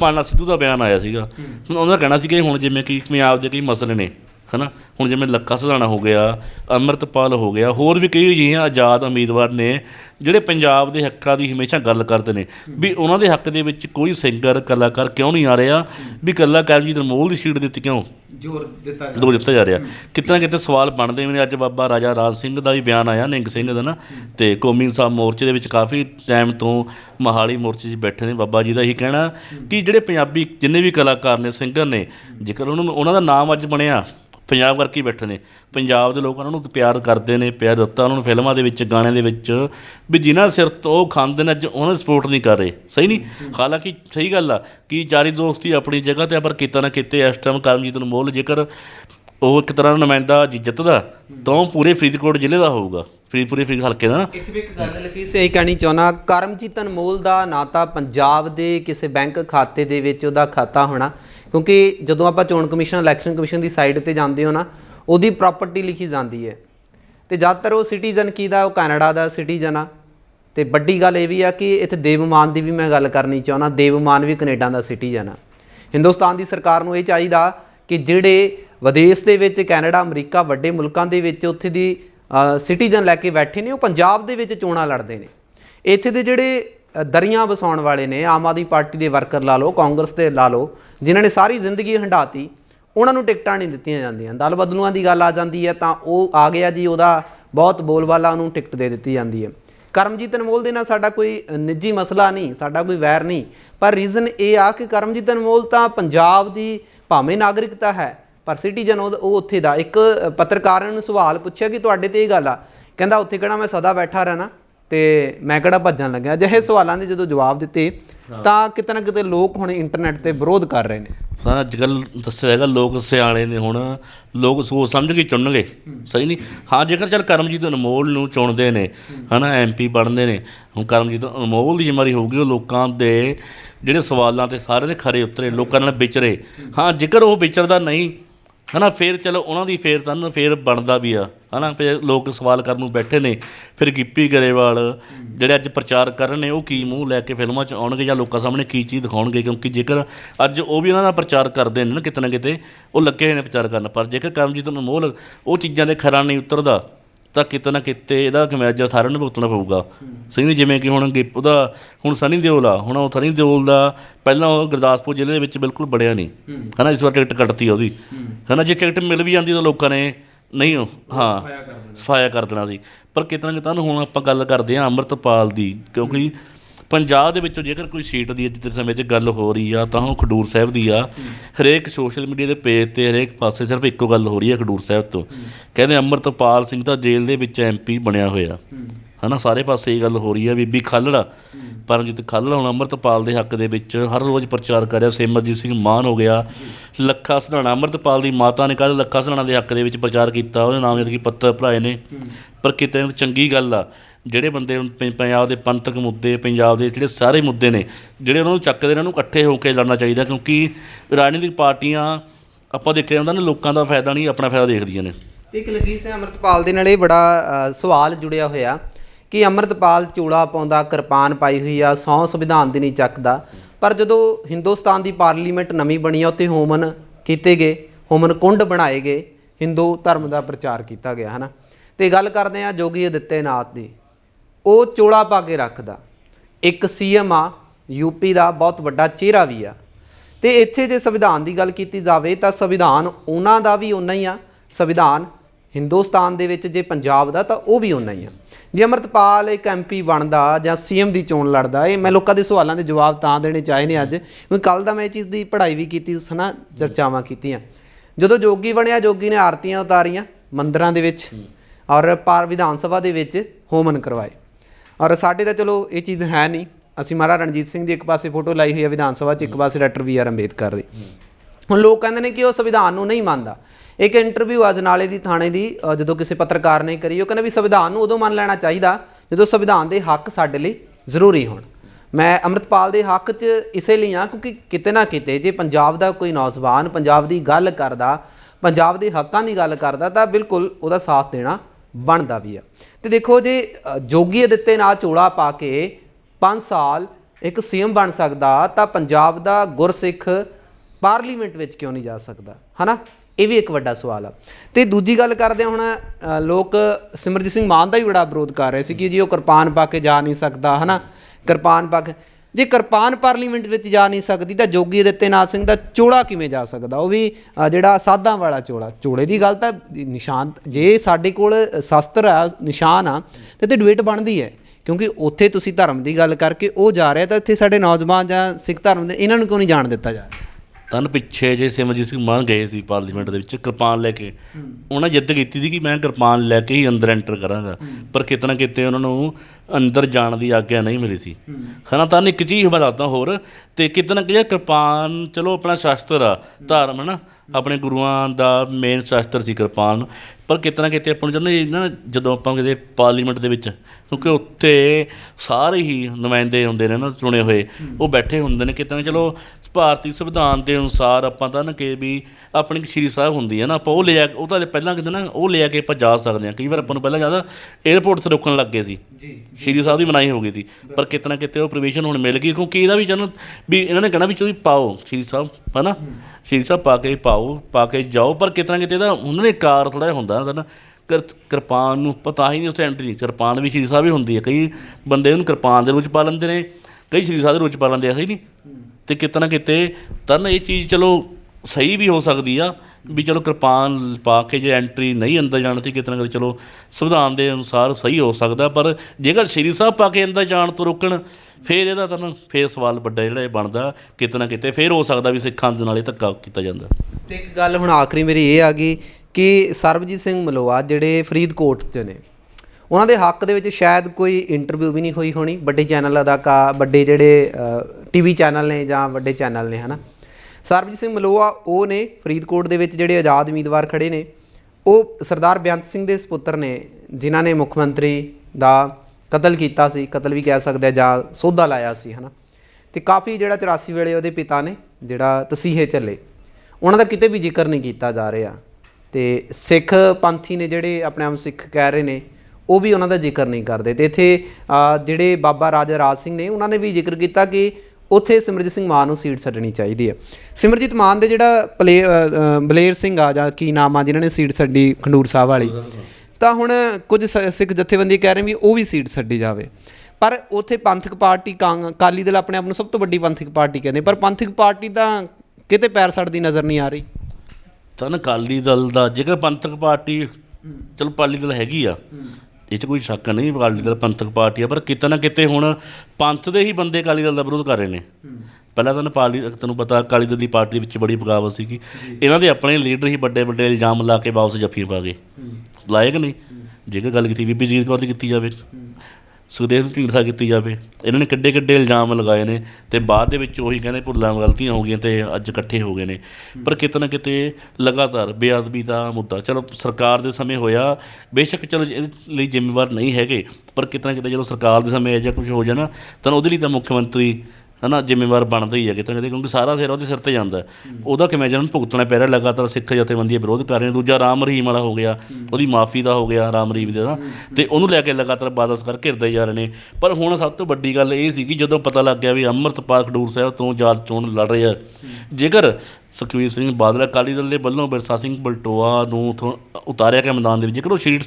Speaker 2: ਪਾਨਾ ਸਿੱਧੂ ਦਾ ਬਿਆਨ ਆਇਆ ਸੀਗਾ, ਹੁਣ ਉਹਨਾਂ ਦਾ ਕਹਿਣਾ ਸੀ ਕਿ ਹੁਣ ਜਿਵੇਂ ਕਿ ਪੰਜਾਬ ਦੇ ਕਈ ਮਸਲੇ ਨੇ ਹਨਾ? ਹੁਣ ਜਿਵੇਂ ਲੱਖਾ ਸਧਾਣਾ ਹੋ ਗਿਆ ਅੰਮ੍ਰਿਤਪਾਲ ਹੋ ਗਿਆ ਹੋਰ ਵੀ ਕਈ ਅਜਿਹੀਆਂ ਆਜ਼ਾਦ ਉਮੀਦਵਾਰ ਨੇ ਜਿਹੜੇ ਪੰਜਾਬ ਦੇ ਹੱਕਾਂ ਦੀ ਹਮੇਸ਼ਾ ਗੱਲ ਕਰਦੇ ਨੇ। ਵੀ ਉਹਨਾਂ ਦੇ ਹੱਕ ਦੇ ਵਿੱਚ ਕੋਈ ਸਿੰਗਰ ਕਲਾਕਾਰ ਕਿਉਂ ਨਹੀਂ ਆ ਰਿਹਾ? ਵੀ ਕੱਲਾ ਕਰਮਜੀਤ ਅਨਮੋਲ ਦੀ ਸੀਟ ਦਿੱਤੀ ਕਿਉਂ?
Speaker 1: ਜ਼ੋਰ ਦਿੱਤਾ
Speaker 2: ਦੋ ਦਿੱਤਾ ਜਾ ਰਿਹਾ। ਕਿਤੇ ਨਾ ਕਿਤੇ ਸਵਾਲ ਬਣਦੇ ਨੇ। ਅੱਜ ਬਾਬਾ ਰਾਜਾ ਰਾਜ ਸਿੰਘ ਦਾ ਵੀ ਬਿਆਨ ਆਇਆ ਨਿੰਗ ਸਿੰਘ ਦਾ ਨਾ। ਤੇ ਕੌਮੀ ਇਨਸਾਫ ਮੋਰਚੇ ਦੇ ਵਿੱਚ ਕਾਫੀ ਟਾਈਮ ਤੋਂ ਮਹਾਲੀ ਮੋਰਚੇ 'ਚ ਬੈਠੇ ਨੇ ਬਾਬਾ ਜੀ ਦਾ ਇਹੀ ਕਹਿਣਾ ਕਿ ਜਿਹੜੇ ਪੰਜਾਬੀ ਜਿੰਨੇ ਵੀ ਕਲਾਕਾਰ ਨੇ ਸਿੰਗਰ ਨੇ ਜੇਕਰ ਉਹਨਾਂ ਨੂੰ ਉਹਨਾਂ ਦਾ ਨਾਮ ਅੱਜ ਬਣਿਆ ਪੰਜਾਬ ਕਰਕੇ ਬੈਠੇ ਨੇ। ਪੰਜਾਬ ਦੇ ਲੋਕ ਉਹਨਾਂ ਨੂੰ ਪਿਆਰ ਕਰਦੇ ਨੇ ਪਿਆਰ ਦਿੱਤਾ ਉਹਨਾਂ ਨੂੰ ਫਿਲਮਾਂ ਦੇ ਵਿੱਚ ਗਾਣਿਆਂ ਦੇ ਵਿੱਚ। ਵੀ ਜਿਨ੍ਹਾਂ ਸਿਰ ਤੋਂ ਉਹ ਖਾਂਦੇ ਨੇ ਅੱਜ ਉਹਨਾਂ ਦੀ ਸਪੋਰਟ ਨਹੀਂ ਕਰ ਰਹੇ। ਸਹੀ ਨਹੀਂ? ਹਾਲਾਂਕਿ ਸਹੀ ਗੱਲ ਆ ਕਿ ਯਾਰੀ ਦੋਸਤੀ ਆਪਣੀ ਜਗ੍ਹਾ ਤੇ ਆ, ਪਰ ਕਿਤੇ ਨਾ ਕਿਤੇ ਇਸ ਟਾਈਮ ਕਰਮਜੀਤ ਅਨਮੋਲ ਜੇਕਰ ਉਹ ਇੱਕ ਤਰ੍ਹਾਂ ਦਾ ਨੁਮਾਇੰਦਾ ਜੀ ਜਿੱਤਦਾ ਤਾਂ ਉਹ ਪੂਰੇ ਫਰੀਦਕੋਟ ਜ਼ਿਲ੍ਹੇ ਦਾ ਹੋਊਗਾ। ਫਰੀਦਪੁਰੇ ਫਰੀਦ ਹਲਕੇ ਦਾ ਨਾ।
Speaker 1: ਇੱਥੇ ਵੀ ਇੱਕ ਗੱਲ ਲਖੀ ਸੇ ਕਹਿਣੀ ਚਾਹੁੰਦਾ ਕਰਮਜੀਤ ਅਨਮੋਲ ਦਾ ਨਾ ਤਾਂ ਪੰਜਾਬ ਦੇ ਕਿਸੇ ਬੈਂਕ ਖਾਤੇ ਦੇ ਵਿੱਚ ਉਹਦਾ ਖਾਤਾ ਹੋਣਾ ਕਿਉਂਕਿ ਜਦੋਂ ਆਪਾਂ ਚੋਣ ਕਮਿਸ਼ਨ ਇਲੈਕਸ਼ਨ ਕਮਿਸ਼ਨ ਦੀ ਸਾਈਟ ਤੇ ਜਾਂਦੇ ਹੋ ਨਾ, ਉਹਦੀ ਪ੍ਰਾਪਰਟੀ ਲਿਖੀ ਜਾਂਦੀ ਹੈ। ਤੇ ਜ਼ਿਆਦਾਤਰ ਉਹ ਸਿਟੀਜ਼ਨ ਕੀ ਦਾ, ਉਹ ਕੈਨੇਡਾ ਦਾ ਸਿਟੀਜ਼ਨ ਆ। ਤੇ ਵੱਡੀ ਗੱਲ ਇਹ ਵੀ ਆ ਕਿ ਇੱਥੇ ਦੇਵਮਾਨ ਦੀ ਵੀ ਮੈਂ ਗੱਲ ਕਰਨੀ ਚਾਹੁੰਦਾ ਦੇਵਮਾਨ ਵੀ ਕੈਨੇਡਾ ਦਾ ਸਿਟੀਜ਼ਨ ਆ। ਹਿੰਦੁਸਤਾਨ ਦੀ ਸਰਕਾਰ ਨੂੰ ਇਹ ਚਾਹੀਦਾ ਕਿ ਜਿਹੜੇ ਵਿਦੇਸ਼ ਦੇ ਵਿੱਚ, ਕੈਨੇਡਾ, ਅਮਰੀਕਾ ਵੱਡੇ ਮੁਲਕਾਂ ਦੇ ਵਿੱਚ ਉੱਥੇ ਦੀ ਸਿਟੀਜ਼ਨ ਲੈ ਕੇ ਬੈਠੇ ਨੇ, ਉਹ ਪੰਜਾਬ ਦੇ ਵਿੱਚ ਚੋਣਾਂ ਲੜਦੇ ਨੇ। ਇੱਥੇ ਦੇ ਜਿਹੜੇ ਦਰੀਆਂ ਵਸਾਉਣ ਵਾਲੇ ਨੇ, ਆਮ ਆਦਮੀ ਪਾਰਟੀ ਦੇ ਵਰਕਰ ਲਾ ਲਓ, ਕਾਂਗਰਸ ਦੇ ਲਾ ਲਓ, ਜਿਨ੍ਹਾਂ ਨੇ ਸਾਰੀ ਜ਼ਿੰਦਗੀ ਹੰਡਾਤੀ ਉਹਨਾਂ ਨੂੰ ਟਿਕਟਾਂ ਨਹੀਂ ਦਿੱਤੀਆਂ ਜਾਂਦੀਆਂ। ਦਲ ਬਦਲੂਆਂ ਦੀ ਗੱਲ ਆ ਜਾਂਦੀ ਹੈ, ਤਾਂ ਉਹ ਆ ਗਿਆ ਜੀ, ਉਹਦਾ ਬਹੁਤ ਬੋਲਬਾਲਾ ਉਹਨੂੰ ਟਿਕਟ ਦੇ ਦਿੱਤੀ ਜਾਂਦੀ ਹੈ। ਕਰਮਜੀਤ ਅਨਮੋਲ ਦੇ ਨਾਲ ਸਾਡਾ ਕੋਈ ਨਿੱਜੀ ਮਸਲਾ ਨਹੀਂ, ਸਾਡਾ ਕੋਈ ਵੈਰ ਨਹੀਂ, ਪਰ ਰੀਜ਼ਨ ਇਹ ਆ ਕਿ ਕਰਮਜੀਤ ਅਨਮੋਲ ਤਾਂ ਪੰਜਾਬ ਦੀ ਭਾਵੇਂ ਨਾਗਰਿਕਤਾ ਹੈ, ਪਰ ਸਿਟੀਜ਼ਨ ਉਹ ਉੱਥੇ ਦਾ ਇੱਕ ਪੱਤਰਕਾਰ ਨੂੰ ਸਵਾਲ ਪੁੱਛਿਆ ਕਿ ਤੁਹਾਡੇ ਤੇ ਇਹ ਗੱਲ ਆ? ਕਹਿੰਦਾ, ਉੱਥੇ ਕਿਹੜਾ ਮੈਂ ਸਦਾ ਬੈਠਾ ਰਹਿਣਾ? ਤੇ ਮੈਂ ਕਿਹੜਾ ਭੱਜਣ ਲੱਗਿਆ? ਅਜਿਹੇ ਸਵਾਲਾਂ ਦੇ ਜਦੋਂ ਜਵਾਬ ਦਿੱਤੇ ਤਾਂ ਕਿਤੇ ਨਾ ਕਿਤੇ ਲੋਕ ਹੁਣ ਇੰਟਰਨੈਟ ਤੇ ਵਿਰੋਧ ਕਰ ਰਹੇ ਨੇ।
Speaker 2: ਸਾਰਾ ਅੱਜ ਕੱਲ ਦੱਸਿਆ ਹੈਗਾ ਲੋਕ ਸਿਆਣੇ ਨੇ ਹੁਣ ਲੋਕ ਸੋਚ ਸਮਝ ਕੇ ਚੁਣਨਗੇ। ਸਹੀ ਨਹੀਂ? ਹਾਂ ਜੇਕਰ ਚੱਲ ਕਰਮਜੀਤ ਅਨਮੋਲ ਨੂੰ ਚੁਣਦੇ ਨੇ ਹਨਾ ਐਮਪੀ ਬਣਦੇ ਨੇ ਹੁਣ ਕਰਮਜੀਤ ਅਨਮੋਲ ਦੀ ਜ਼ਿੰਮੇਵਾਰੀ ਹੋਊਗੀ ਉਹ ਲੋਕਾਂ ਦੇ ਜਿਹੜੇ ਸਵਾਲਾਂ ਤੇ ਸਾਰੇ ਦੇ ਖਰੇ ਉਤਰੇ ਲੋਕਾਂ ਨਾਲ ਵਿਚਰੇ। ਹਾਂ ਜੇਕਰ ਉਹ ਵਿਚਰਦਾ ਨਹੀਂ ਹਨਾ, ਫੇਰ ਚਲੋ ਉਹਨਾਂ ਦੀ ਫੇਰ ਤਾਂ ਨਾ ਫੇਰ ਬਣਦਾ ਵੀ ਆ, ਹਨਾ ਫੇਰ ਲੋਕ ਸਵਾਲ ਕਰਨ ਨੂੰ ਬੈਠੇ ਨੇ। ਫਿਰ ਗਿੱਪੀ ਗਰੇਵਾਲ, ਜਿਹੜੇ ਅੱਜ ਪ੍ਰਚਾਰ ਕਰ ਰਹੇ ਨੇ, ਉਹ ਕੀ ਮੂੰਹ ਲੈ ਕੇ ਫਿਲਮਾਂ 'ਚ ਆਉਣਗੇ ਜਾਂ ਲੋਕਾਂ ਸਾਹਮਣੇ ਕੀ ਚੀਜ਼ ਦਿਖਾਉਣਗੇ? ਕਿਉਂਕਿ ਜੇਕਰ ਅੱਜ ਉਹ ਵੀ ਉਹਨਾਂ ਦਾ ਪ੍ਰਚਾਰ ਕਰਦੇ ਨੇ ਨਾ ਕਿਤੇ ਨਾ ਕਿਤੇ, ਉਹ ਲੱਗੇ ਹੋਏ ਨੇ ਪ੍ਰਚਾਰ ਕਰਨ। ਪਰ ਜੇਕਰ ਕਰਮਜੀਤ ਅਨਮੋਲ ਉਹ ਚੀਜ਼ਾਂ ਦੇ ਖਰਾ ਨਹੀਂ ਉਤਰਦਾ ਤਾਂ ਕਿਤੇ ਨਾ ਕਿਤੇ ਇਹਦਾ ਖਮਿਆਜਾ ਸਾਰਿਆਂ ਨੂੰ ਭੁਗਤਣਾ ਪਊਗਾ। ਸਹੀ ਨਹੀਂ ਜਿਵੇਂ ਕਿ ਹੁਣ ਉਹਦਾ ਹੁਣ ਸਨੀ ਦਿਓਲ ਆ ਹੁਣ ਉਹ ਸਨੀ ਦਿਓਲ ਦਾ ਪਹਿਲਾਂ ਉਹ ਗੁਰਦਾਸਪੁਰ ਜ਼ਿਲ੍ਹੇ ਦੇ ਵਿੱਚ ਬਿਲਕੁਲ ਬੜਿਆ ਨਹੀਂ। ਹਨਾ ਇਸ ਵਾਰ ਟਿਕਟ ਕੱਟਤੀ ਉਹਦੀ। ਹਨਾ ਜੇ ਟਿਕਟ ਮਿਲ ਵੀ ਜਾਂਦੀ ਤਾਂ ਲੋਕਾਂ ਨੇ ਨਹੀਂ ਹਾਂ ਸਫਾਇਆ ਕਰ ਦੇਣਾ। ਸੀ। ਪਰ ਕਿਤੇ ਨਾ ਕਿਤੇ ਹੁਣ ਆਪਾਂ ਗੱਲ ਕਰਦੇ ਹਾਂ ਅੰਮ੍ਰਿਤਪਾਲ ਦੀ ਕਿਉਂਕਿ ਪੰਜਾਬ ਦੇ ਵਿੱਚੋਂ ਜੇਕਰ ਕੋਈ ਸੀਟ ਦੀ ਅੱਜ ਦੇ ਸਮੇਂ 'ਚ ਗੱਲ ਹੋ ਰਹੀ ਆ, ਤਾਂ ਉਹ ਖਡੂਰ ਸਾਹਿਬ ਦੀ ਆ। ਹਰੇਕ ਸੋਸ਼ਲ ਮੀਡੀਆ ਦੇ ਪੇਜ ਤੇ, ਹਰੇਕ ਪਾਸੇ ਸਿਰਫ ਇੱਕੋ ਗੱਲ ਹੋ ਰਹੀ ਆ ਖਡੂਰ ਸਾਹਿਬ ਤੋਂ। ਕਹਿੰਦੇ ਅੰਮ੍ਰਿਤਪਾਲ ਸਿੰਘ ਤਾਂ ਜੇਲ੍ਹ ਦੇ ਵਿੱਚ ਐਮਪੀ ਬਣਿਆ ਹੋਇਆ। ਹਨਾ, ਸਾਰੇ ਪਾਸੇ ਇਹ ਗੱਲ ਹੋ ਰਹੀ ਆ, ਬੀਬੀ ਖਾਲੜਾ। ਪਰਮਜੀਤ ਖਾਲੜਾ ਹੁਣ ਅੰਮ੍ਰਿਤਪਾਲ ਦੇ ਹੱਕ ਦੇ ਵਿੱਚ ਹਰ ਰੋਜ਼ ਪ੍ਰਚਾਰ ਕਰ ਰਿਹਾ, ਸਿਮਰਜੀਤ ਸਿੰਘ ਮਾਨ ਹੋ ਗਿਆ। ਲੱਖਾ ਸਧਾਣਾ, ਅੰਮ੍ਰਿਤਪਾਲ ਦੀ ਮਾਤਾ ਨੇ ਕੱਲ ਲੱਖਾ ਸਧਾਣਾ ਦੇ ਹੱਕ ਦੇ ਵਿੱਚ ਪ੍ਰਚਾਰ ਕੀਤਾ, ਉਹਦੇ ਨਾਮ ਜਦ ਕਿ ਪੱਤਰ ਭਰਾਏ ਨੇ। ਪਰ ਕਿਤੇ ਚੰਗੀ ਗੱਲ ਆ ਜਿਹੜੇ ਬੰਦੇ ਪੰ- ਪੰਜਾਬ ਦੇ ਪੰਥਕ ਮੁੱਦੇ, ਪੰਜਾਬ ਦੇ ਜਿਹੜੇ ਸਾਰੇ ਮੁੱਦੇ ਨੇ, ਜਿਹੜੇ ਉਹਨਾਂ ਨੂੰ ਚੱਕਦੇ ਇਹਨਾਂ ਨੂੰ ਇਕੱਠੇ ਹੋ ਕੇ ਲੜਨਾ ਚਾਹੀਦਾ ਕਿਉਂਕਿ ਰਾਜਨੀਤਿਕ ਪਾਰਟੀਆਂ ਆਪਾਂ ਦੇਖਿਆ ਹੁੰਦਾ ਨਾ, ਲੋਕਾਂ ਦਾ ਫਾਇਦਾ ਨਹੀਂ, ਆਪਣਾ ਫਾਇਦਾ ਦੇਖਦੀਆਂ ਨੇ।
Speaker 1: ਇੱਕ ਲਖੀਰ ਸਿੰਘ ਅਮਰਤਪਾਲ ਦੇ ਨਾਲ ਇਹ ਬੜਾ ਸਵਾਲ ਜੁੜਿਆ ਹੋਇਆ ਕਿ ਅਮਰਤਪਾਲ ਚੂੜਾ ਪਾਉਂਦਾ, ਕਿਰਪਾਨ ਪਾਈ ਹੋਈ ਆ, ਸੌ ਸੰਵਿਧਾਨ ਦੀ ਨਹੀਂ ਚੱਕਦਾ। ਪਰ ਜਦੋਂ ਹਿੰਦੁਸਤਾਨ ਦੀ ਪਾਰਲੀਮੈਂਟ ਨਵੀਂ ਬਣੀ ਆ, ਉੱਥੇ ਹੋਮਨ ਕੀਤੇ ਗਏ, ਹੋਮਨ ਕੁੰਡ ਬਣਾਏ ਗਏ, ਹਿੰਦੂ ਧਰਮ ਦਾ ਪ੍ਰਚਾਰ ਕੀਤਾ ਗਿਆ, ਹਨਾ? ਤੇ ਗੱਲ ਕਰਦੇ ਆ ਜੋਗੀ ਅਦਿੱਤਿਆਨਾਥ ਦੀ। ਉਹ ਚੋਲਾ ਪਾ ਕੇ ਰੱਖਦਾ। ਇੱਕ ਸੀਐਮ ਆ ਯੂਪੀ ਦਾ ਬਹੁਤ ਵੱਡਾ ਚਿਹਰਾ ਵੀ ਆ। ਤੇ ਇੱਥੇ ਜੇ ਸੰਵਿਧਾਨ ਦੀ ਗੱਲ ਕੀਤੀ ਜਾਵੇ ਤਾਂ ਸੰਵਿਧਾਨ ਉਹਨਾਂ ਦਾ ਵੀ ਉਨਾ ਹੀ ਆ। ਸੰਵਿਧਾਨ ਹਿੰਦੁਸਤਾਨ ਦੇ ਵਿੱਚ ਜੇ ਪੰਜਾਬ ਦਾ ਤਾਂ ਉਹ ਵੀ ਉਨਾ ਹੀ ਆ। ਜੇ ਅਮਰਤਪਾਲ ਇੱਕ ਐਮਪੀ ਬਣਦਾ ਜਾਂ ਸੀਐਮ ਦੀ ਚੋਣ ਲੜਦਾ ਇਹ ਮੈਂ ਲੋਕਾਂ ਦੇ ਸਵਾਲਾਂ ਦੇ ਜਵਾਬ ਤਾਂ ਦੇਣੇ ਚਾਹੇ ਨੇ ਅੱਜ। ਕਿਉਂਕਿ ਕੱਲ ਦਾ ਮੈਂ ਇਹ ਚੀਜ਼ ਦੀ ਪੜ੍ਹਾਈ ਵੀ ਕੀਤੀ ਸੀ ਨਾ ਚਰਚਾਵਾਂ ਕੀਤੀਆਂ। ਜਦੋਂ ਜੋਗੀ ਬਣਿਆ ਜੋਗੀ ਨੇ ਆਰਤੀਆਂ ਉਤਾਰੀਆਂ ਮੰਦਰਾਂ ਦੇ ਵਿੱਚ ਔਰ ਪਾਰ ਵਿਧਾਨ ਸਭਾ ਦੇ ਵਿੱਚ ਹੋਮਨ ਕਰਵਾਏ। ਔਰ ਸਾਡੇ ਤਾਂ ਚਲੋ ਇਹ ਚੀਜ਼ ਹੈ ਨਹੀਂ। ਅਸੀਂ ਮਹਾਰਾਜ ਰਣਜੀਤ ਸਿੰਘ ਦੀ ਇੱਕ ਪਾਸੇ ਫੋਟੋ ਲਾਈ ਹੋਈ ਹੈ ਵਿਧਾਨ ਸਭਾ 'ਚ, ਇੱਕ ਪਾਸੇ ਡਾਕਟਰ ਵੀ ਆਰ ਅੰਬੇਦਕਰ ਦੀ। ਹੁਣ ਲੋਕ ਕਹਿੰਦੇ ਨੇ ਕਿ ਉਹ ਸੰਵਿਧਾਨ ਨੂੰ ਨਹੀਂ ਮੰਨਦਾ। ਇੱਕ ਇੰਟਰਵਿਊ ਅੱਜ ਨਾਲੇ ਦੀ, ਥਾਣੇ ਦੀ ਜਦੋਂ ਕਿਸੇ ਪੱਤਰਕਾਰ ਨੇ ਕਰੀ, ਉਹ ਕਹਿੰਦਾ ਵੀ ਸੰਵਿਧਾਨ ਨੂੰ ਉਦੋਂ ਮੰਨ ਲੈਣਾ ਚਾਹੀਦਾ ਜਦੋਂ ਸੰਵਿਧਾਨ ਦੇ ਹੱਕ ਸਾਡੇ ਲਈ ਜ਼ਰੂਰੀ ਹੋਣ। ਮੈਂ ਅੰਮ੍ਰਿਤਪਾਲ ਦੇ ਹੱਕ 'ਚ ਇਸੇ ਲਈ ਆ ਕਿਉਂਕਿ ਕਿਤੇ ਨਾ ਕਿਤੇ ਜੇ ਪੰਜਾਬ ਦਾ ਕੋਈ ਨੌਜਵਾਨ ਪੰਜਾਬ ਦੀ ਗੱਲ ਕਰਦਾ, ਪੰਜਾਬ ਦੇ ਹੱਕਾਂ ਦੀ ਗੱਲ ਕਰਦਾ, ਤਾਂ ਬਿਲਕੁਲ ਉਹਦਾ ਸਾਥ ਦੇਣਾ ਬਣਦਾ ਵੀ ਆ। ਤੇ ਦੇਖੋ ਜੇ ਜੋਗੀ ਅਦਿੱਤੇ ਨਾਲ ਚੋਲਾ ਪਾ ਕੇ 5 ਸਾਲ ਇੱਕ ਸੀਐਮ ਬਣ ਸਕਦਾ, ਤਾਂ ਪੰਜਾਬ ਦਾ ਗੁਰਸਿੱਖ ਪਾਰਲੀਮੈਂਟ ਵਿੱਚ ਕਿਉਂ ਨਹੀਂ ਜਾ ਸਕਦਾ? ਹਨਾ? ਇਹ ਵੀ ਇੱਕ ਵੱਡਾ ਸਵਾਲ ਆ। ਤੇ ਦੂਜੀ ਗੱਲ ਕਰਦੇ ਹੁਣ ਲੋਕ ਸਿਮਰਜੀਤ ਸਿੰਘ ਮਾਨ ਦਾ ਹੀ ਬੜਾ ਵਿਰੋਧ ਕਰ ਰਹੇ ਸੀ ਕਿ ਜੀ ਉਹ ਕਿਰਪਾਨ ਪਾ ਕੇ ਜਾ ਨਹੀਂ ਸਕਦਾ, ਹਨਾ? ਕਿਰਪਾਨ ਪਾ ਕੇ ਜੇ ਕਿਰਪਾਨ ਪਾਰਲੀਮੈਂਟ ਵਿੱਚ ਜਾ ਨਹੀਂ ਸਕਦੀ, ਤਾਂ ਜੋਗੀ ਅਦਿੱਤਿਆਨਾਥ ਸਿੰਘ ਦਾ ਚੋਲਾ ਕਿਵੇਂ ਜਾ ਸਕਦਾ? ਉਹ ਵੀ ਜਿਹੜਾ ਸਾਧਾਂ ਵਾਲਾ ਚੋਲਾ, ਚੋਲੇ ਦੀ ਗੱਲ ਤਾਂ ਨਿਸ਼ਾਨ, ਜੇ ਸਾਡੇ ਕੋਲ ਸ਼ਸਤਰ ਆ, ਨਿਸ਼ਾਨ ਆ, ਤੇ ਤੇ ਡਿਬੇਟ ਬਣਦੀ ਹੈ। ਕਿਉਂਕਿ ਉੱਥੇ ਤੁਸੀਂ ਧਰਮ ਦੀ ਗੱਲ ਕਰਕੇ ਉਹ ਜਾ ਰਿਹਾ, ਤਾਂ ਇੱਥੇ ਸਾਡੇ ਨੌਜਵਾਨ ਜਾਂ ਸਿੱਖ ਧਰਮ ਦੇ, ਇਹਨਾਂ ਨੂੰ ਕਿਉਂ ਨਹੀਂ ਜਾਣ ਦਿੱਤਾ ਜਾ ਰਿਹਾ?
Speaker 2: ਤਨ ਪਿੱਛੇ ਜੇ ਸਿਮਰਜੀਤ ਸਿੰਘ ਮਾਨ ਗਏ ਸੀ ਪਾਰਲੀਮੈਂਟ ਦੇ ਵਿੱਚ ਕਿਰਪਾਨ ਲੈ ਕੇ। ਉਹਨਾਂ ਜਿੱਦ ਕੀਤੀ ਸੀ ਕਿ ਮੈਂ ਕਿਰਪਾਨ ਲੈ ਕੇ ਹੀ ਅੰਦਰ ਐਂਟਰ ਕਰਾਂਗਾ। ਪਰ ਕਿਤੇ ਨਾ ਕਿਤੇ ਉਹਨਾਂ ਨੂੰ ਅੰਦਰ ਜਾਣ ਦੀ ਆਗਿਆ ਨਹੀਂ ਮਿਲੀ ਸੀ। ਹਨਾ ਤਾਂ ਇੱਕ ਚੀਜ਼ ਦੱਸਦਾ ਹੋਰ ਤੇ ਕਿਤੇ ਨਾ ਕਿਤੇ ਕਿਰਪਾਨ ਚਲੋ ਆਪਣਾ ਸ਼ਾਸਤਰ ਆ ਧਰਮ ਹੈ। ਨਾ ਆਪਣੇ ਗੁਰੂਆਂ ਦਾ ਮੇਨ ਸ਼ਾਸਤਰ ਸੀ ਕਿਰਪਾਨ। ਪਰ ਕਿਤੇ ਨਾ ਕਿਤੇ ਆਪਾਂ ਨੂੰ ਨਾ ਜਦੋਂ ਆਪਾਂ ਕਿਤੇ ਪਾਰਲੀਮੈਂਟ ਦੇ ਵਿੱਚ ਕਿਉਂਕਿ ਉੱਥੇ ਸਾਰੇ ਹੀ ਨੁਮਾਇੰਦੇ ਹੁੰਦੇ ਨੇ ਨਾ ਚੁਣੇ ਹੋਏ। ਉਹ ਬੈਠੇ ਹੁੰਦੇ ਨੇ ਕਿਤੇ ਨਾ ਚਲੋ ਭਾਰਤੀ ਸੰਵਿਧਾਨ ਦੇ ਅਨੁਸਾਰ ਆਪਾਂ ਤਾਂ ਨਾ ਕਿ ਵੀ ਆਪਣੀ ਸ਼੍ਰੀ ਸਾਹਿਬ ਹੁੰਦੀ ਹੈ ਨਾ ਆਪਾਂ ਉਹ ਲਿਆ ਉਹ ਤਾਂ ਪਹਿਲਾਂ ਕਿਤੇ ਨਾ ਉਹ ਲਿਆ ਕੇ ਆਪਾਂ ਜਾ ਸਕਦੇ ਹਾਂ ਕਈ ਵਾਰ ਆਪਾਂ ਨੂੰ ਪਹਿਲਾਂ ਜ਼ਿਆਦਾ 에어ਪੋਰਟ ਤੇ ਰੋਕਣ ਲੱਗ ਗਏ ਸੀ। ਜੀ ਸ਼੍ਰੀ ਸਾਹਿਬ ਦੀ ਮਨਾਹੀ ਹੋ ਗਈ ਸੀ। ਪਰ ਕਿਤੇ ਨਾ ਕਿਤੇ ਉਹ ਪਰਮਿਸ਼ਨ ਹੁਣ ਮਿਲ ਗਈ ਕਿਉਂਕਿ ਇਹਦਾ ਵੀ ਜਨ ਵੀ ਇਹਨਾਂ ਨੇ ਕਹਿਣਾ ਵੀ ਤੁਸੀਂ ਪਾਓ ਸ਼੍ਰੀ ਸਾਹਿਬ ਹਨਾ? ਸ਼੍ਰੀ ਸਾਹਿਬ ਪਾ ਕੇ ਪਾਓ ਪਾ ਕੇ ਜਾਓ ਪਰ ਕਿਤੇ ਨਾ ਕਿਤੇ ਇਹਦਾ ਉਹਨਾਂ ਦੇ ਕਾਰ ਥੋੜਾ ਜਿਹਾ ਹੁੰਦਾ ਨਾ ਕਿਰ ਕਿਰਪਾਨ ਨੂੰ ਪਤਾ ਹੀ ਨਹੀਂ ਉੱਥੇ ਐਂਟਰੀ ਨਹੀਂ ਕਿਰਪਾਨ ਵੀ ਸ਼੍ਰੀ ਸਾਹਿਬ ਹੀ ਹੁੰਦੀ ਹੈ ਕਈ ਬੰਦੇ ਉਹਨੂੰ ਕਿਰਪਾਨ ਦੇ ਰੂਪ 'ਚ ਪਾ ਲੈਂਦੇ ਨੇ ਕਈ ਸ਼੍ਰੀ ਸਾਹਿਬ ਦੇ ਰੂਪ 'ਚ ਪਾ ਲੈਂਦੇ ਆ ਸਹੀ ਨਹੀਂ? ਤੇ ਕਿਤੇ ਨਾ ਕਿਤੇ ਤਾਂ ਇਹ ਚੀਜ਼ ਚਲੋ ਸਹੀ ਵੀ ਹੋ ਸਕਦੀ ਆ, ਵੀ ਚਲੋ ਕਿਰਪਾਨ ਪਾ ਕੇ ਜੇ ਐਂਟਰੀ ਨਹੀਂ ਅੰਦਰ ਜਾਣ ਤੇ ਕਿਤੇ ਨਾ ਕਿਤੇ ਚਲੋ ਸੰਵਿਧਾਨ ਦੇ ਅਨੁਸਾਰ ਸਹੀ ਹੋ ਸਕਦਾ, ਪਰ ਜੇਕਰ ਸ਼੍ਰੀ ਸਾਹਿਬ ਪਾ ਕੇ ਅੰਦਰ ਜਾਣ ਤੋਂ ਰੋਕਣ, ਫੇਰ ਇਹਦਾ ਤਾਂ ਨਾ ਫੇਰ ਸਵਾਲ ਵੱਡਾ ਜਿਹੜਾ ਇਹ ਬਣਦਾ, ਕਿਤੇ ਨਾ ਕਿਤੇ ਫੇਰ ਹੋ ਸਕਦਾ ਵੀ ਸਿੱਖਾਂ ਦੇ ਨਾਲ ਇਹ ਧੱਕਾ ਕੀਤਾ ਜਾਂਦਾ।
Speaker 1: ਤੇ ਇੱਕ ਗੱਲ ਹੁਣ ਆਖਰੀ ਮੇਰੀ ਇਹ ਆ ਗਈ ਕਿ ਸਰਬਜੀਤ ਸਿੰਘ ਮਲੋਆ ਜਿਹੜੇ ਫਰੀਦਕੋਟ 'ਚ ਨੇ ਉਹਨਾਂ ਦੇ ਹੱਕ ਦੇ ਵਿੱਚ ਸ਼ਾਇਦ ਕੋਈ ਇੰਟਰਵਿਊ ਵੀ ਨਹੀਂ ਹੋਈ ਹੋਣੀ। ਵੱਡੇ ਚੈਨਲ ਅਦਾਕਾਰ ਵੱਡੇ ਜਿਹੜੇ ਟੀਵੀ ਚੈਨਲ ਨੇ ਜਾਂ ਵੱਡੇ ਚੈਨਲ ਨੇ, ਹਨਾ। ਸਰਬਜੀਤ ਸਿੰਘ ਮਲੋਆ, ਉਹ ਨੇ ਫਰੀਦਕੋਟ ਦੇ ਵਿੱਚ ਜਿਹੜੇ ਆਜ਼ਾਦ ਉਮੀਦਵਾਰ ਖੜੇ ਨੇ, ਉਹ ਸਰਦਾਰ ਬੇਅੰਤ ਸਿੰਘ ਦੇ ਸੁਪੁੱਤਰ ਨੇ, ਜਿਨ੍ਹਾਂ ਨੇ ਮੁੱਖ ਮੰਤਰੀ ਦਾ ਕਤਲ ਕੀਤਾ ਸੀ, ਕਤਲ ਵੀ ਕਹਿ ਸਕਦੇ ਆ ਜਾਂ ਸੋਧਾ ਲਾਇਆ ਸੀ, ਹਨਾ। ਤੇ ਕਾਫੀ ਜਿਹੜਾ 83 ਵੇਲੇ ਉਹਦੇ ਪਿਤਾ ਨੇ, ਜਿਹੜਾ ਤਸੀਹੇ ਚੱਲੇ ਉਹਨਾਂ ਦਾ ਕਿਤੇ ਵੀ ਜ਼ਿਕਰ ਨਹੀਂ ਕੀਤਾ ਜਾ ਰਿਹਾ। ਤੇ ਸਿੱਖ ਪੰਥੀ ਨੇ ਜਿਹੜੇ ਆਪਣੇ ਆਪ ਸਿੱਖ ਕਹਿ ਰਹੇ ਨੇ ਉਹ ਵੀ ਉਹਨਾਂ ਦਾ ਜ਼ਿਕਰ ਨਹੀਂ ਕਰਦੇ। ਤੇ ਇੱਥੇ ਜਿਹੜੇ ਬਾਬਾ ਰਾਜਾ ਰਾਜ ਸਿੰਘ ਨੇ, ਉਹਨਾਂ ਨੇ ਵੀ ਜ਼ਿਕਰ ਕੀਤਾ ਕਿ ਉੱਥੇ ਸਿਮਰਜੀਤ ਸਿੰਘ ਮਾਨ ਨੂੰ ਸੀਟ ਛੱਡਣੀ ਚਾਹੀਦੀ ਹੈ। ਸਿਮਰਜੀਤ ਮਾਨ ਦੇ ਜਿਹੜਾ ਪਲੇ ਬਲੇਰ ਸਿੰਘ ਆ, ਜਾਂ ਕੀ ਨਾਮ ਆ, ਜਿਨ੍ਹਾਂ ਨੇ ਸੀਟ ਛੱਡੀ ਖੰਡੂਰ ਸਾਹਿਬ ਵਾਲੀ, ਤਾਂ ਹੁਣ ਕੁਝ ਸ- ਸਿੱਖ ਜਥੇਬੰਦੀ ਕਹਿ ਰਹੇ ਵੀ ਉਹ ਵੀ ਸੀਟ ਛੱਡੀ ਜਾਵੇ। ਪਰ ਉੱਥੇ ਪੰਥਕ ਪਾਰਟੀ ਕਾਂ- ਅਕਾਲੀ ਦਲ ਆਪਣੇ ਆਪ ਨੂੰ ਸਭ ਤੋਂ ਵੱਡੀ ਪੰਥਕ ਪਾਰਟੀ ਕਹਿੰਦੇ, ਪਰ ਪੰਥਕ ਪਾਰਟੀ ਤਾਂ ਕਿਤੇ ਪੈਰ ਸੜਦੀ ਨਜ਼ਰ ਨਹੀਂ ਆ ਰਹੀ।
Speaker 2: ਤਾਂ ਨਾ ਅਕਾਲੀ ਦਲ ਦਾ, ਜੇਕਰ ਪੰਥਕ ਪਾਰਟੀ, ਚਲੋ ਅਕਾਲੀ ਦਲ ਹੈਗੀ ਆ ਇਹ 'ਚ ਕੋਈ ਸ਼ੱਕ ਨਹੀਂ ਅਕਾਲੀ ਦਲ ਪੰਥਕ ਪਾਰਟੀ ਆ ਪਰ ਕਿਤੇ ਨਾ ਕਿਤੇ ਹੁਣ ਪੰਥ ਦੇ ਹੀ ਬੰਦੇ ਅਕਾਲੀ ਦਲ ਦਾ ਵਿਰੋਧ ਕਰ ਰਹੇ ਨੇ। ਪਹਿਲਾਂ ਤਾਂ ਨੇਪਾਲੀ ਤੈਨੂੰ ਪਤਾ ਅਕਾਲੀ ਦਲ ਦੀ ਪਾਰਟੀ ਵਿੱਚ ਬੜੀ ਬਗਾਵਤ ਸੀਗੀ। ਇਹਨਾਂ ਦੇ ਆਪਣੇ ਲੀਡਰ ਹੀ ਵੱਡੇ ਵੱਡੇ ਇਲਜ਼ਾਮ ਲਾ ਕੇ ਵਾਪਸ ਜੱਫੀ ਪਾ ਗਏ। ਲਾਇਕ ਨਹੀਂ। ਜੇਕਰ ਗੱਲ ਕੀਤੀ ਬੀਬੀ ਜੀਤ ਕੌਰ ਦੀ ਕੀਤੀ ਜਾਵੇ। ਸੁਖਦੇਵ ਢੀਂਡਸਾ ਕੀਤੀ ਜਾਵੇ। ਇਹਨਾਂ ਨੇ ਕਿੱਡੇ ਕਿੱਡੇ ਇਲਜ਼ਾਮ ਲਗਾਏ ਨੇ ਤੇ ਬਾਅਦ ਦੇ ਵਿੱਚ ਉਹੀ ਕਹਿੰਦੇ ਭੁੱਲਾਂ ਗਲਤੀਆਂ ਹੋ ਗਈਆਂ ਤੇ ਅੱਜ ਇਕੱਠੇ ਹੋ ਗਏ ਨੇ। ਪਰ ਕਿਤੇ ਨਾ ਕਿਤੇ ਲਗਾਤਾਰ ਬੇਅਦਬੀ ਦਾ ਮੁੱਦਾ। ਚਲੋ, ਸਰਕਾਰ ਦੇ ਸਮੇਂ ਹੋਇਆ। ਬੇਸ਼ੱਕ ਚਲੋ, ਇਹਦੇ ਲਈ ਜ਼ਿੰਮੇਵਾਰ ਨਹੀਂ ਹੈਗੇ। ਪਰ ਕਿਤੇ ਨਾ ਕਿਤੇ ਜਦੋਂ ਸਰਕਾਰ ਦੇ ਸਮੇਂ ਜਾਂ ਕੁਝ ਹੋ ਜਾਣਾ, ਤਾਂ ਉਹਦੇ ਲਈ ਤਾਂ ਮੁੱਖ ਮੰਤਰੀ ਹਨਾ, ਜ਼ਿੰਮੇਵਾਰ ਬਣਦਾ ਹੀ ਹੈ ਕਿਤੇ ਨਾ ਕਿਤੇ, ਕਿਉਂਕਿ ਸਾਰਾ ਸਿਰ ਉਹਦੇ ਸਿਰ ਤੇ ਜਾਂਦਾ ਉਹਦਾ ਕਿਵੇਂ ਜਨਮ ਭੁਗਤਣਾ ਪੈ ਰਿਹਾ, ਲਗਾਤਾਰ ਸਿੱਖ ਜਥੇਬੰਦੀਆਂ ਵਿਰੋਧ ਕਰ ਰਹੇ ਨੇ। ਦੂਜਾ ਰਾਮ ਰਹੀਮ ਵਾਲਾ ਹੋ ਗਿਆ, ਉਹਦੀ ਮਾਫੀ ਦਾ ਹੋ ਗਿਆ, ਰਾਮ ਰਹੀਮ ਦਾ ਨਾ ਤੇ ਉਹਨੂੰ ਲੈ ਕੇ ਲਗਾਤਾਰ ਬਾਦਲ ਕਰ ਘਿਰਦੇ ਜਾ ਰਹੇ ਨੇ। ਪਰ ਹੁਣ ਸਭ ਤੋਂ ਵੱਡੀ ਗੱਲ ਇਹ ਸੀ ਕਿ ਜਦੋਂ ਪਤਾ ਲੱਗ ਗਿਆ ਵੀ ਅੰਮ੍ਰਿਤਪਾਲ ਖਡੂਰ ਸਾਹਿਬ ਤੋਂ ਆਜ਼ਾਦ ਚੋਣ ਲੜ ਰਹੇ ਆ ਜੇਕਰ ਸੁਖਬੀਰ ਸਿੰਘ ਬਾਦਲ ਅਕਾਲੀ ਦਲ ਦੇ ਵੱਲੋਂ ਬਿਰਸਾ ਸਿੰਘ ਬਲਟੋਆ ਨੂੰ ਉੱਥੋਂ ਉਤਾਰਿਆ ਗਿਆ ਮੈਦਾਨ ਦੇ ਵਿੱਚ, ਜੇਕਰ ਉਹ ਸੀਟ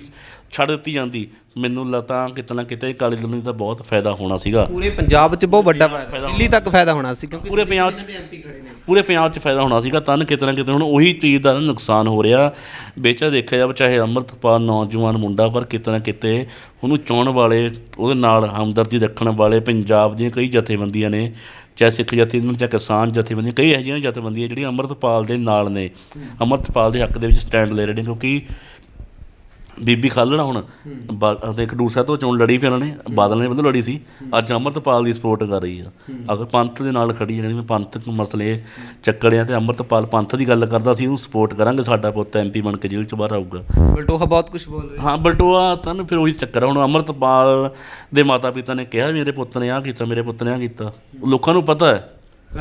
Speaker 2: ਛੱਡ ਦਿੱਤੀ ਜਾਂਦੀ। ਮੈਨੂੰ ਲੱਗਦਾ ਕਿਤੇ ਨਾ ਕਿਤੇ ਦਲ ਨੂੰ ਤਾਂ ਬਹੁਤ ਫਾਇਦਾ ਹੋਣਾ ਸੀਗਾ।
Speaker 1: ਪੂਰੇ ਪੰਜਾਬ 'ਚ ਬਹੁਤ ਵੱਡਾ ਫਾਇਦਾ ਦਿੱਲੀ ਤੱਕ ਫਾਇਦਾ ਹੋਣਾ ਸੀ ਕਿਉਂਕਿ
Speaker 2: ਪੂਰੇ ਪੰਜਾਬ 'ਚ
Speaker 1: ਐਮਪੀ ਖੜੇ ਨੇ।
Speaker 2: ਪੂਰੇ ਪੰਜਾਬ 'ਚ ਫਾਇਦਾ ਹੋਣਾ ਸੀਗਾ ਤਾਂ ਕਿਤੇ ਨਾ ਕਿਤੇ ਹੁਣ ਉਹੀ ਚੀਜ਼ ਦਾ ਨੁਕਸਾਨ ਹੋ ਰਿਹਾ। ਬੇਚਾ ਦੇਖਿਆ ਜਾਵੇ ਚਾਹੇ ਅੰਮ੍ਰਿਤਪਾਲ ਨੌਜਵਾਨ ਮੁੰਡਾ ਪਰ ਕਿਤੇ ਨਾ ਕਿਤੇ ਉਹਨੂੰ ਚਾਹੁਣ ਵਾਲੇ ਉਹਦੇ ਨਾਲ ਹਮਦਰਦੀ ਰੱਖਣ ਵਾਲੇ ਪੰਜਾਬ ਦੀਆਂ ਕਈ ਜਥੇਬੰਦੀਆਂ ਨੇ ਚਾਹੇ ਸਿੱਖ ਜਥੇਬੰਦੀਆਂ ਚਾਹੇ ਕਿਸਾਨ ਜਥੇਬੰਦੀਆਂ ਕਈ ਇਹੋ ਜਿਹੀਆਂ ਜਥੇਬੰਦੀਆਂ ਜਿਹੜੀਆਂ ਅੰਮ੍ਰਿਤਪਾਲ ਦੇ ਨਾਲ ਨੇ। ਅੰਮ੍ਰਿਤਪਾਲ ਦੇ ਹੱਕ ਦੇ ਵਿੱਚ ਸਟੈਂਡ ਲੈ ਰਹੇ ਨੇ ਕਿਉਂਕਿ ਬੀਬੀ ਖਾਲੜਾ ਹੁਣ। ਬਾ- ਤੇ ਖਡੂਰ ਸਾਹਿਬ ਤੋਂ ਚੋਣ ਲੜੀ ਫਿਰ ਉਹਨਾਂ ਨੇ ਬਾਦਲ ਨੇ ਵੱਲੋਂ ਲੜੀ ਸੀ। ਅੱਜ ਅੰਮ੍ਰਿਤਪਾਲ ਦੀ ਸਪੋਰਟ ਕਰ ਰਹੀ ਆ। ਅਗਰ ਪੰਥ ਦੇ ਨਾਲ ਖੜੀ ਹੈ ਕਹਿੰਦੀ ਮੈਂ ਪੰਥਕ ਮਸਲੇ ਚੱਕੜਿਆ ਤੇ ਅੰਮ੍ਰਿਤਪਾਲ ਪੰਥ ਦੀ ਗੱਲ ਕਰਦਾ ਸੀ ਉਹਨੂੰ ਸਪੋਰਟ ਕਰਾਂਗੇ ਸਾਡਾ ਪੁੱਤ ਐਮਪੀ ਬਣ ਕੇ ਜੇਲ੍ਹ ਚ ਬਾਹਰ ਆਊਗਾ।
Speaker 1: ਬਲਟੋਹਾ ਬਹੁਤ ਕੁਝ ਬੋਲ ਰਿਹਾ।
Speaker 2: ਹਾਂ ਬਲਟੋਆ ਤਾਂ ਨਾ ਫਿਰ ਉਹੀ ਚੱਕਰ ਆ। ਹੁਣ ਅੰਮ੍ਰਿਤਪਾਲ ਦੇ ਮਾਤਾ ਪਿਤਾ ਨੇ ਕਿਹਾ ਮੇਰੇ ਪੁੱਤ ਨੇ ਆਹ ਕੀਤਾ ਮੇਰੇ ਪੁੱਤ ਨੇ ਆਹ ਕੀਤਾ। ਲੋਕਾਂ ਨੂੰ ਪਤਾ ਹੈ।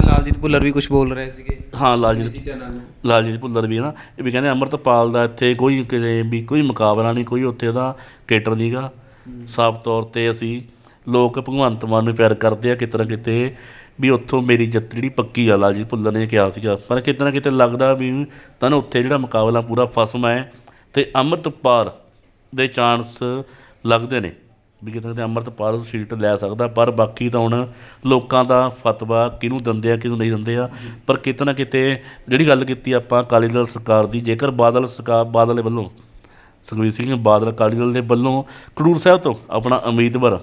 Speaker 1: ਲਾਲਜੀਤ ਭੁੱਲਰ ਵੀ ਕੁਝ ਬੋਲ ਰਹੇ ਸੀਗੇ।
Speaker 2: ਹਾਂ ਲਾਲਜੀਤ
Speaker 1: ਚੈਨਲ ਨੂੰ।
Speaker 2: ਲਾਲਜੀਤ ਭੁੱਲਰ ਵੀ ਹੈ ਨਾ। ਇਹ ਵੀ ਕਹਿੰਦੇ ਅੰਮ੍ਰਿਤਪਾਲ ਦਾ ਇੱਥੇ ਕੋਈ ਕਿਸੇ ਵੀ ਕੋਈ ਮੁਕਾਬਲਾ ਨਹੀਂ ਕੋਈ ਉੱਥੇ ਉਹਦਾ ਕੇਟਰ ਨਹੀਂਗਾ ਸਾਫ਼ ਤੌਰ ਤੇ ਅਸੀਂ ਲੋਕ ਭਗਵੰਤ ਮਾਨ ਨੂੰ ਪਿਆਰ ਕਰਦੇ ਆ ਕਿਤੇ ਨਾ ਕਿਤੇ ਵੀ ਉੱਥੋਂ ਮੇਰੀ ਜਿੱਤ ਜਿਹੜੀ ਪੱਕੀ ਆ ਲਾਲਜੀਤ ਭੁੱਲਰ ਨੇ ਕਿਹਾ ਸੀਗਾ। ਪਰ ਕਿਤੇ ਨਾ ਕਿਤੇ ਲੱਗਦਾ ਵੀ ਤੁਹਾਨੂੰ ਉੱਥੇ ਜਿਹੜਾ ਮੁਕਾਬਲਾ ਪੂਰਾ ਫਸਮਾ ਹੈ ਤੇ ਅੰਮ੍ਰਿਤਪਾਲ ਦੇ ਚਾਂਸ ਲੱਗਦੇ ਨੇ। ਵੀ ਕਿਤੇ ਨਾ ਕਿਤੇ ਅੰਮ੍ਰਿਤਪਾਲ ਸੀਟ ਲੈ ਸਕਦਾ, ਪਰ ਬਾਕੀ ਤਾਂ ਹੁਣ ਲੋਕਾਂ ਦਾ ਫਤਵਾ ਕਿਹਨੂੰ ਦਿੰਦੇ ਆ, ਕਿਹਨੂੰ ਨਹੀਂ ਦਿੰਦੇ ਆ। ਪਰ ਕਿਤੇ ਨਾ ਕਿਤੇ ਜਿਹੜੀ ਗੱਲ ਕੀਤੀ ਆਪਾਂ ਅਕਾਲੀ ਦਲ ਸਰਕਾਰ ਦੀ, ਜੇਕਰ ਬਾਦਲ ਸਰਕਾਰ, ਬਾਦਲ ਦੇ ਵੱਲੋਂ, ਸੁਖਬੀਰ ਸਿੰਘ ਬਾਦਲ ਅਕਾਲੀ ਦਲ ਦੇ ਵੱਲੋਂ ਖਡੂਰ ਸਾਹਿਬ ਤੋਂ ਆਪਣਾ ਉਮੀਦਵਾਰ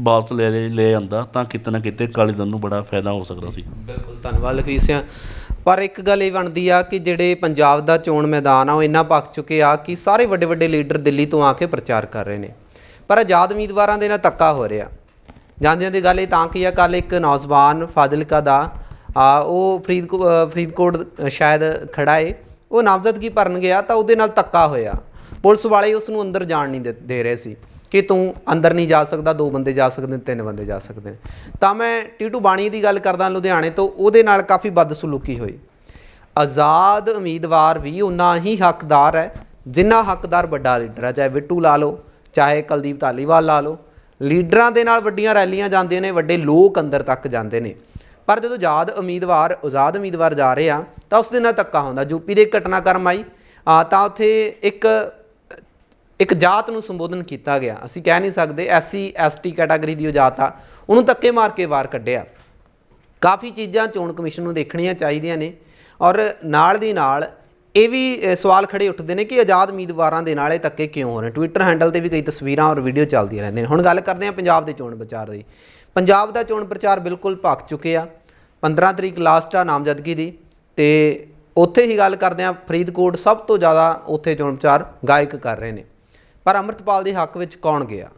Speaker 2: ਵਾਪਸ ਲੈ ਲੈ ਲੈ ਆਂਦਾ, ਤਾਂ ਕਿਤੇ ਨਾ ਕਿਤੇ ਅਕਾਲੀ ਦਲ ਨੂੰ ਬੜਾ ਫਾਇਦਾ ਹੋ ਸਕਦਾ ਸੀ।
Speaker 1: ਬਿਲਕੁਲ, ਧੰਨਵਾਦ ਲਖਵੀਰ ਸਿੰਘ। ਪਰ ਇੱਕ ਗੱਲ ਇਹ ਬਣਦੀ ਆ ਕਿ ਜਿਹੜੇ ਪੰਜਾਬ ਦਾ ਚੋਣ ਮੈਦਾਨ ਆ, ਉਹ ਇੰਨਾ ਪੱਕ ਚੁੱਕੇ ਆ ਕਿ ਸਾਰੇ ਵੱਡੇ ਵੱਡੇ ਲੀਡਰ ਦਿੱਲੀ ਤੋਂ ਆ ਕੇ ਪ੍ਰਚਾਰ ਕਰ ਰਹੇ ਨੇ। ਪਰ ਆਜ਼ਾਦ ਉਮੀਦਵਾਰਾਂ ਦੇ ਨਾਲ ਧੱਕਾ ਹੋ ਰਿਹਾ। ਜਾਂਦਿਆਂ ਦੀ ਗੱਲ ਇਹ ਤਾਂ ਕਿ ਆ ਕੱਲ ਇੱਕ ਨੌਜਵਾਨ ਫਾਜ਼ਿਲਕਾ ਦਾ, ਆ, ਉਹ ਫਰੀਦਕੋ ਫਰੀਦਕੋਟ ਸ਼ਾਇਦ ਖੜਾ ਏ। ਉਹ ਨਾਮਜ਼ਦਗੀ ਭਰਨ ਗਿਆ ਤਾਂ ਉਹਦੇ ਨਾਲ ਧੱਕਾ ਹੋਇਆ। ਪੁਲਿਸ ਵਾਲੇ ਉਸ ਨੂੰ ਅੰਦਰ ਜਾਣ ਨਹੀਂ ਦੇ- ਦੇ ਰਹੇ ਸੀ ਕਿ ਤੂੰ ਅੰਦਰ ਨਹੀਂ ਜਾ ਸਕਦਾ, ਦੋ ਬੰਦੇ ਜਾ ਸਕਦੇ ਨੇ, ਤਿੰਨ ਬੰਦੇ ਜਾ ਸਕਦੇ ਨੇ। ਤਾਂ ਮੈਂ ਟੀਟੂ ਬਾਣੀ ਦੀ ਗੱਲ ਕਰਦਾ ਲੁਧਿਆਣੇ ਤੋਂ, ਉਹਦੇ ਨਾਲ ਕਾਫੀ ਬਦਸਲੂਕੀ ਹੋਈ। ਆਜ਼ਾਦ ਉਮੀਦਵਾਰ ਵੀ ਉਨਾ ਹੀ ਹੱਕਦਾਰ ਹੈ, ਜਿੰਨਾ ਹੱਕਦਾਰ ਵੱਡਾ ਲੀਡਰ ਹੈ, ਚਾਹੇ ਬਿੱਟੂ ਲਾ ਲਓ ਚਾਹੇ ਕੁਲਦੀਪ ਧਾਲੀਵਾਲ ਲਾ ਲਓ, ਲੀਡਰਾਂ ਦੇ ਨਾਲ ਵੱਡੀਆਂ ਰੈਲੀਆਂ ਜਾਂਦੀਆਂ ਨੇ, ਵੱਡੇ ਲੋਕ ਅੰਦਰ ਤੱਕ ਜਾਂਦੇ ਨੇ। ਪਰ ਜਦੋਂ ਆਜ਼ਾਦ ਉਮੀਦਵਾਰ ਆਜ਼ਾਦ ਉਮੀਦਵਾਰ ਜਾ ਰਹੇ ਆ, ਤਾਂ ਉਸ ਦੇ ਨਾਲ ਧੱਕਾ ਹੁੰਦਾ। ਯੂਪੀ ਦੇ ਇੱਕ ਘਟਨਾਕ੍ਰਮ ਆਈ ਤਾਂ ਉੱਥੇ ਇੱਕ ਇੱਕ ਜਾਤ ਨੂੰ ਸੰਬੋਧਨ ਕੀਤਾ ਗਿਆ। ਅਸੀਂ ਕਹਿ ਨਹੀਂ ਸਕਦੇ, ਐਸਸੀ, ਐਸਟੀ ਕੈਟਾਗਰੀ ਦੀ ਉਹ ਜਾਤ ਆ, ਉਹਨੂੰ ਧੱਕੇ ਮਾਰ ਕੇ ਬਾਹਰ ਕੱਢਿਆ। ਕਾਫੀ ਚੀਜ਼ਾਂ ਚੋਣ ਕਮਿਸ਼ਨ ਨੂੰ ਦੇਖਣੀਆਂ ਚਾਹੀਦੀਆਂ ਨੇ ਔਰ ਨਾਲ ਦੀ ਨਾਲ ਇਹ ਵੀ ਸਵਾਲ ਖੜੇ ਉੱਠਦੇ ਨੇ ਕਿ ਆਜ਼ਾਦ ਉਮੀਦਵਾਰਾਂ ਦੇ ਨਾਲ ਇਹ ਧੱਕੇ ਕਿਉਂ ਹੋ ਰਹੇ? ਟਵਿੱਟਰ ਹੈਂਡਲ ਤੇ ਵੀ ਕਈ ਤਸਵੀਰਾਂ ਔਰ ਵੀਡੀਓ ਚੱਲਦੀਆਂ ਰਹਿੰਦੀਆਂ ਨੇ। ਹੁਣ ਗੱਲ ਕਰਦੇ ਹਾਂ ਪੰਜਾਬ ਦੇ ਚੋਣ ਪ੍ਰਚਾਰ ਦੀ। ਪੰਜਾਬ ਦਾ ਚੋਣ ਪ੍ਰਚਾਰ ਬਿਲਕੁਲ ਭੱਕ ਚੁੱਕਿਆ 15 ਤਰੀਕ ਲਾਸਟ ਆ ਨਾਮਜ਼ਦਗੀ ਦੀ ਤੇ ਉੱਥੇ ਹੀ ਗੱਲ ਕਰਦੇ ਹਾਂ ਫਰੀਦਕੋਟ ਸਭ ਤੋਂ ਜ਼ਿਆਦਾ ਉੱਥੇ ਚੋਣ ਪ੍ਰਚਾਰ ਗਾਇਕ ਕਰ ਰਹੇ ਨੇ। ਪਰ ਅੰਮ੍ਰਿਤਪਾਲ ਦੇ ਹੱਕ ਵਿੱਚ ਕੌਣ ਗਿਆ?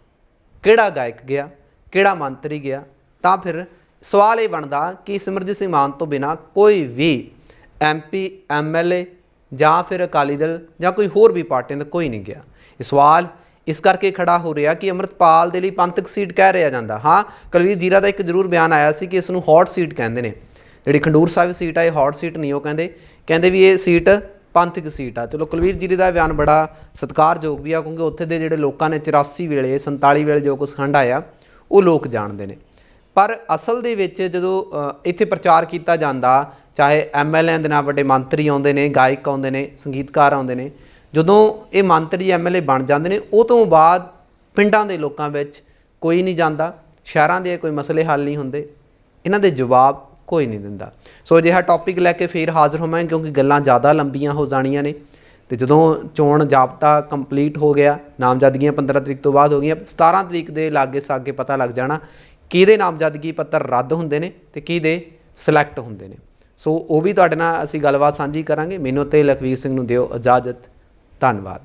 Speaker 1: ਕਿਹੜਾ ਗਾਇਕ ਗਿਆ? ਕਿਹੜਾ ਮੰਤਰੀ ਗਿਆ? ਤਾਂ ਫਿਰ ਸਵਾਲ ਇਹ ਬਣਦਾ ਕਿ ਸਿਮਰਜੀਤ ਸਿੰਘ ਮਾਨ ਤੋਂ ਬਿਨਾ ਕੋਈ ਵੀ ਐਮਪੀ ਐਮਐਲਏ ਜਾਂ ਫਿਰ ਅਕਾਲੀ ਦਲ ਜਾਂ ਕੋਈ ਹੋਰ ਵੀ ਪਾਰਟੀਆਂ ਦਾ ਕੋਈ ਨਹੀਂ ਗਿਆ। ਇਹ ਸਵਾਲ ਇਸ ਕਰਕੇ ਖੜਾ ਹੋ ਰਿਹਾ ਕਿ ਅੰਮ੍ਰਿਤਪਾਲ ਦੇ ਲਈ ਪੰਥਕ ਸੀਟ ਕਹਿ ਰਿਹਾ ਜਾਂਦਾ। ਹਾਂ, ਕੁਲਵੀਰ ਜੀਰਾ ਦਾ ਇੱਕ ਜ਼ਰੂਰ ਬਿਆਨ ਆਇਆ ਸੀ ਕਿ ਇਸ ਨੂੰ ਹੌਟ ਸੀਟ ਕਹਿੰਦੇ ਨੇ। ਜਿਹੜੀ ਖੰਡੂਰ ਸਾਹਿਬ ਸੀਟ ਆ, ਇਹ ਹੌਟ ਸੀਟ ਨਹੀਂ ਉਹ ਕਹਿੰਦੇ। ਕਹਿੰਦੇ ਵੀ ਇਹ ਸੀਟ ਪੰਥਕ ਸੀਟ ਆ। ਚਲੋ, ਕੁਲਵੀਰ ਜੀ ਦਾ ਬਿਆਨ ਬੜਾ ਸਤਿਕਾਰਯੋਗ ਵੀ ਆ, ਕਿਉਂਕਿ ਉੱਥੇ ਦੇ ਜਿਹੜੇ ਲੋਕਾਂ ਨੇ 84 ਵੇਲੇ 47 ਵੇਲੇ ਜੋ ਕੁਝ ਖੰਡ ਆਇਆ, ਉਹ ਲੋਕ ਜਾਣਦੇ ਨੇ। ਪਰ ਅਸਲ ਦੇ ਵਿੱਚ ਜਦੋਂ ਇੱਥੇ ਪ੍ਰਚਾਰ ਕੀਤਾ ਜਾਂਦਾ, ਚਾਹੇ ਐਮਐਲਏ ਦੇ ਨਾਲ ਵੱਡੇ ਮੰਤਰੀ ਆਉਂਦੇ ਨੇ, ਗਾਇਕ ਆਉਂਦੇ ਨੇ, ਸੰਗੀਤਕਾਰ ਆਉਂਦੇ ਨੇ, ਜਦੋਂ ਇਹ ਮੰਤਰੀ ਐਮਐਲਏ ਬਣ ਜਾਂਦੇ ਨੇ, ਉਹ ਤੋਂ ਬਾਅਦ ਪਿੰਡਾਂ ਦੇ ਲੋਕਾਂ ਵਿੱਚ ਕੋਈ ਨਹੀਂ ਜਾਂਦਾ, ਸ਼ਹਿਰਾਂ ਦੇ ਕੋਈ ਮਸਲੇ ਹੱਲ ਨਹੀਂ ਹੁੰਦੇ, ਇਹਨਾਂ ਦੇ ਜਵਾਬ ਕੋਈ ਨਹੀਂ ਦਿੰਦਾ। ਸੋ ਅਜਿਹਾ ਟੌਪਿਕ ਲੈ ਕੇ ਫੇਰ ਹਾਜ਼ਰ ਹੋਵਾਂਗੇ, ਕਿਉਂਕਿ ਗੱਲਾਂ ਜ਼ਿਆਦਾ ਲੰਬੀਆਂ ਹੋ ਜਾਣੀਆਂ ਨੇ, ਤੇ ਜਦੋਂ ਚੋਣ ਜਾਬਤਾ ਕੰਪਲੀਟ ਹੋ ਗਿਆ, ਨਾਮਜ਼ਦਗੀਆਂ 15 ਤਰੀਕ ਤੋਂ ਬਾਅਦ ਹੋ ਗਈਆਂ 17 ਤਰੀਕ ਦੇ ਲਾਗੇ ਸਾਗੇ ਪਤਾ ਲੱਗ ਜਾਣਾ ਕਿਹਦੇ ਨਾਮਜ਼ਦਗੀ ਪੱਤਰ ਰੱਦ ਹੁੰਦੇ ਨੇ ਤੇ ਕਿਹਦੇ ਸਿਲੈਕਟ ਹੁੰਦੇ ਨੇ। ਸੋ ਉਹ ਵੀ ਤੁਹਾਡੇ ਨਾਲ ਅਸੀਂ ਗੱਲਬਾਤ ਸਾਂਝੀ ਕਰਾਂਗੇ। ਮੈਨੂੰ ਤੇ ਲਖਵੀਰ ਸਿੰਘ ਨੂੰ ਦਿਓ ਇਜਾਜ਼ਤ। ਧੰਨਵਾਦ।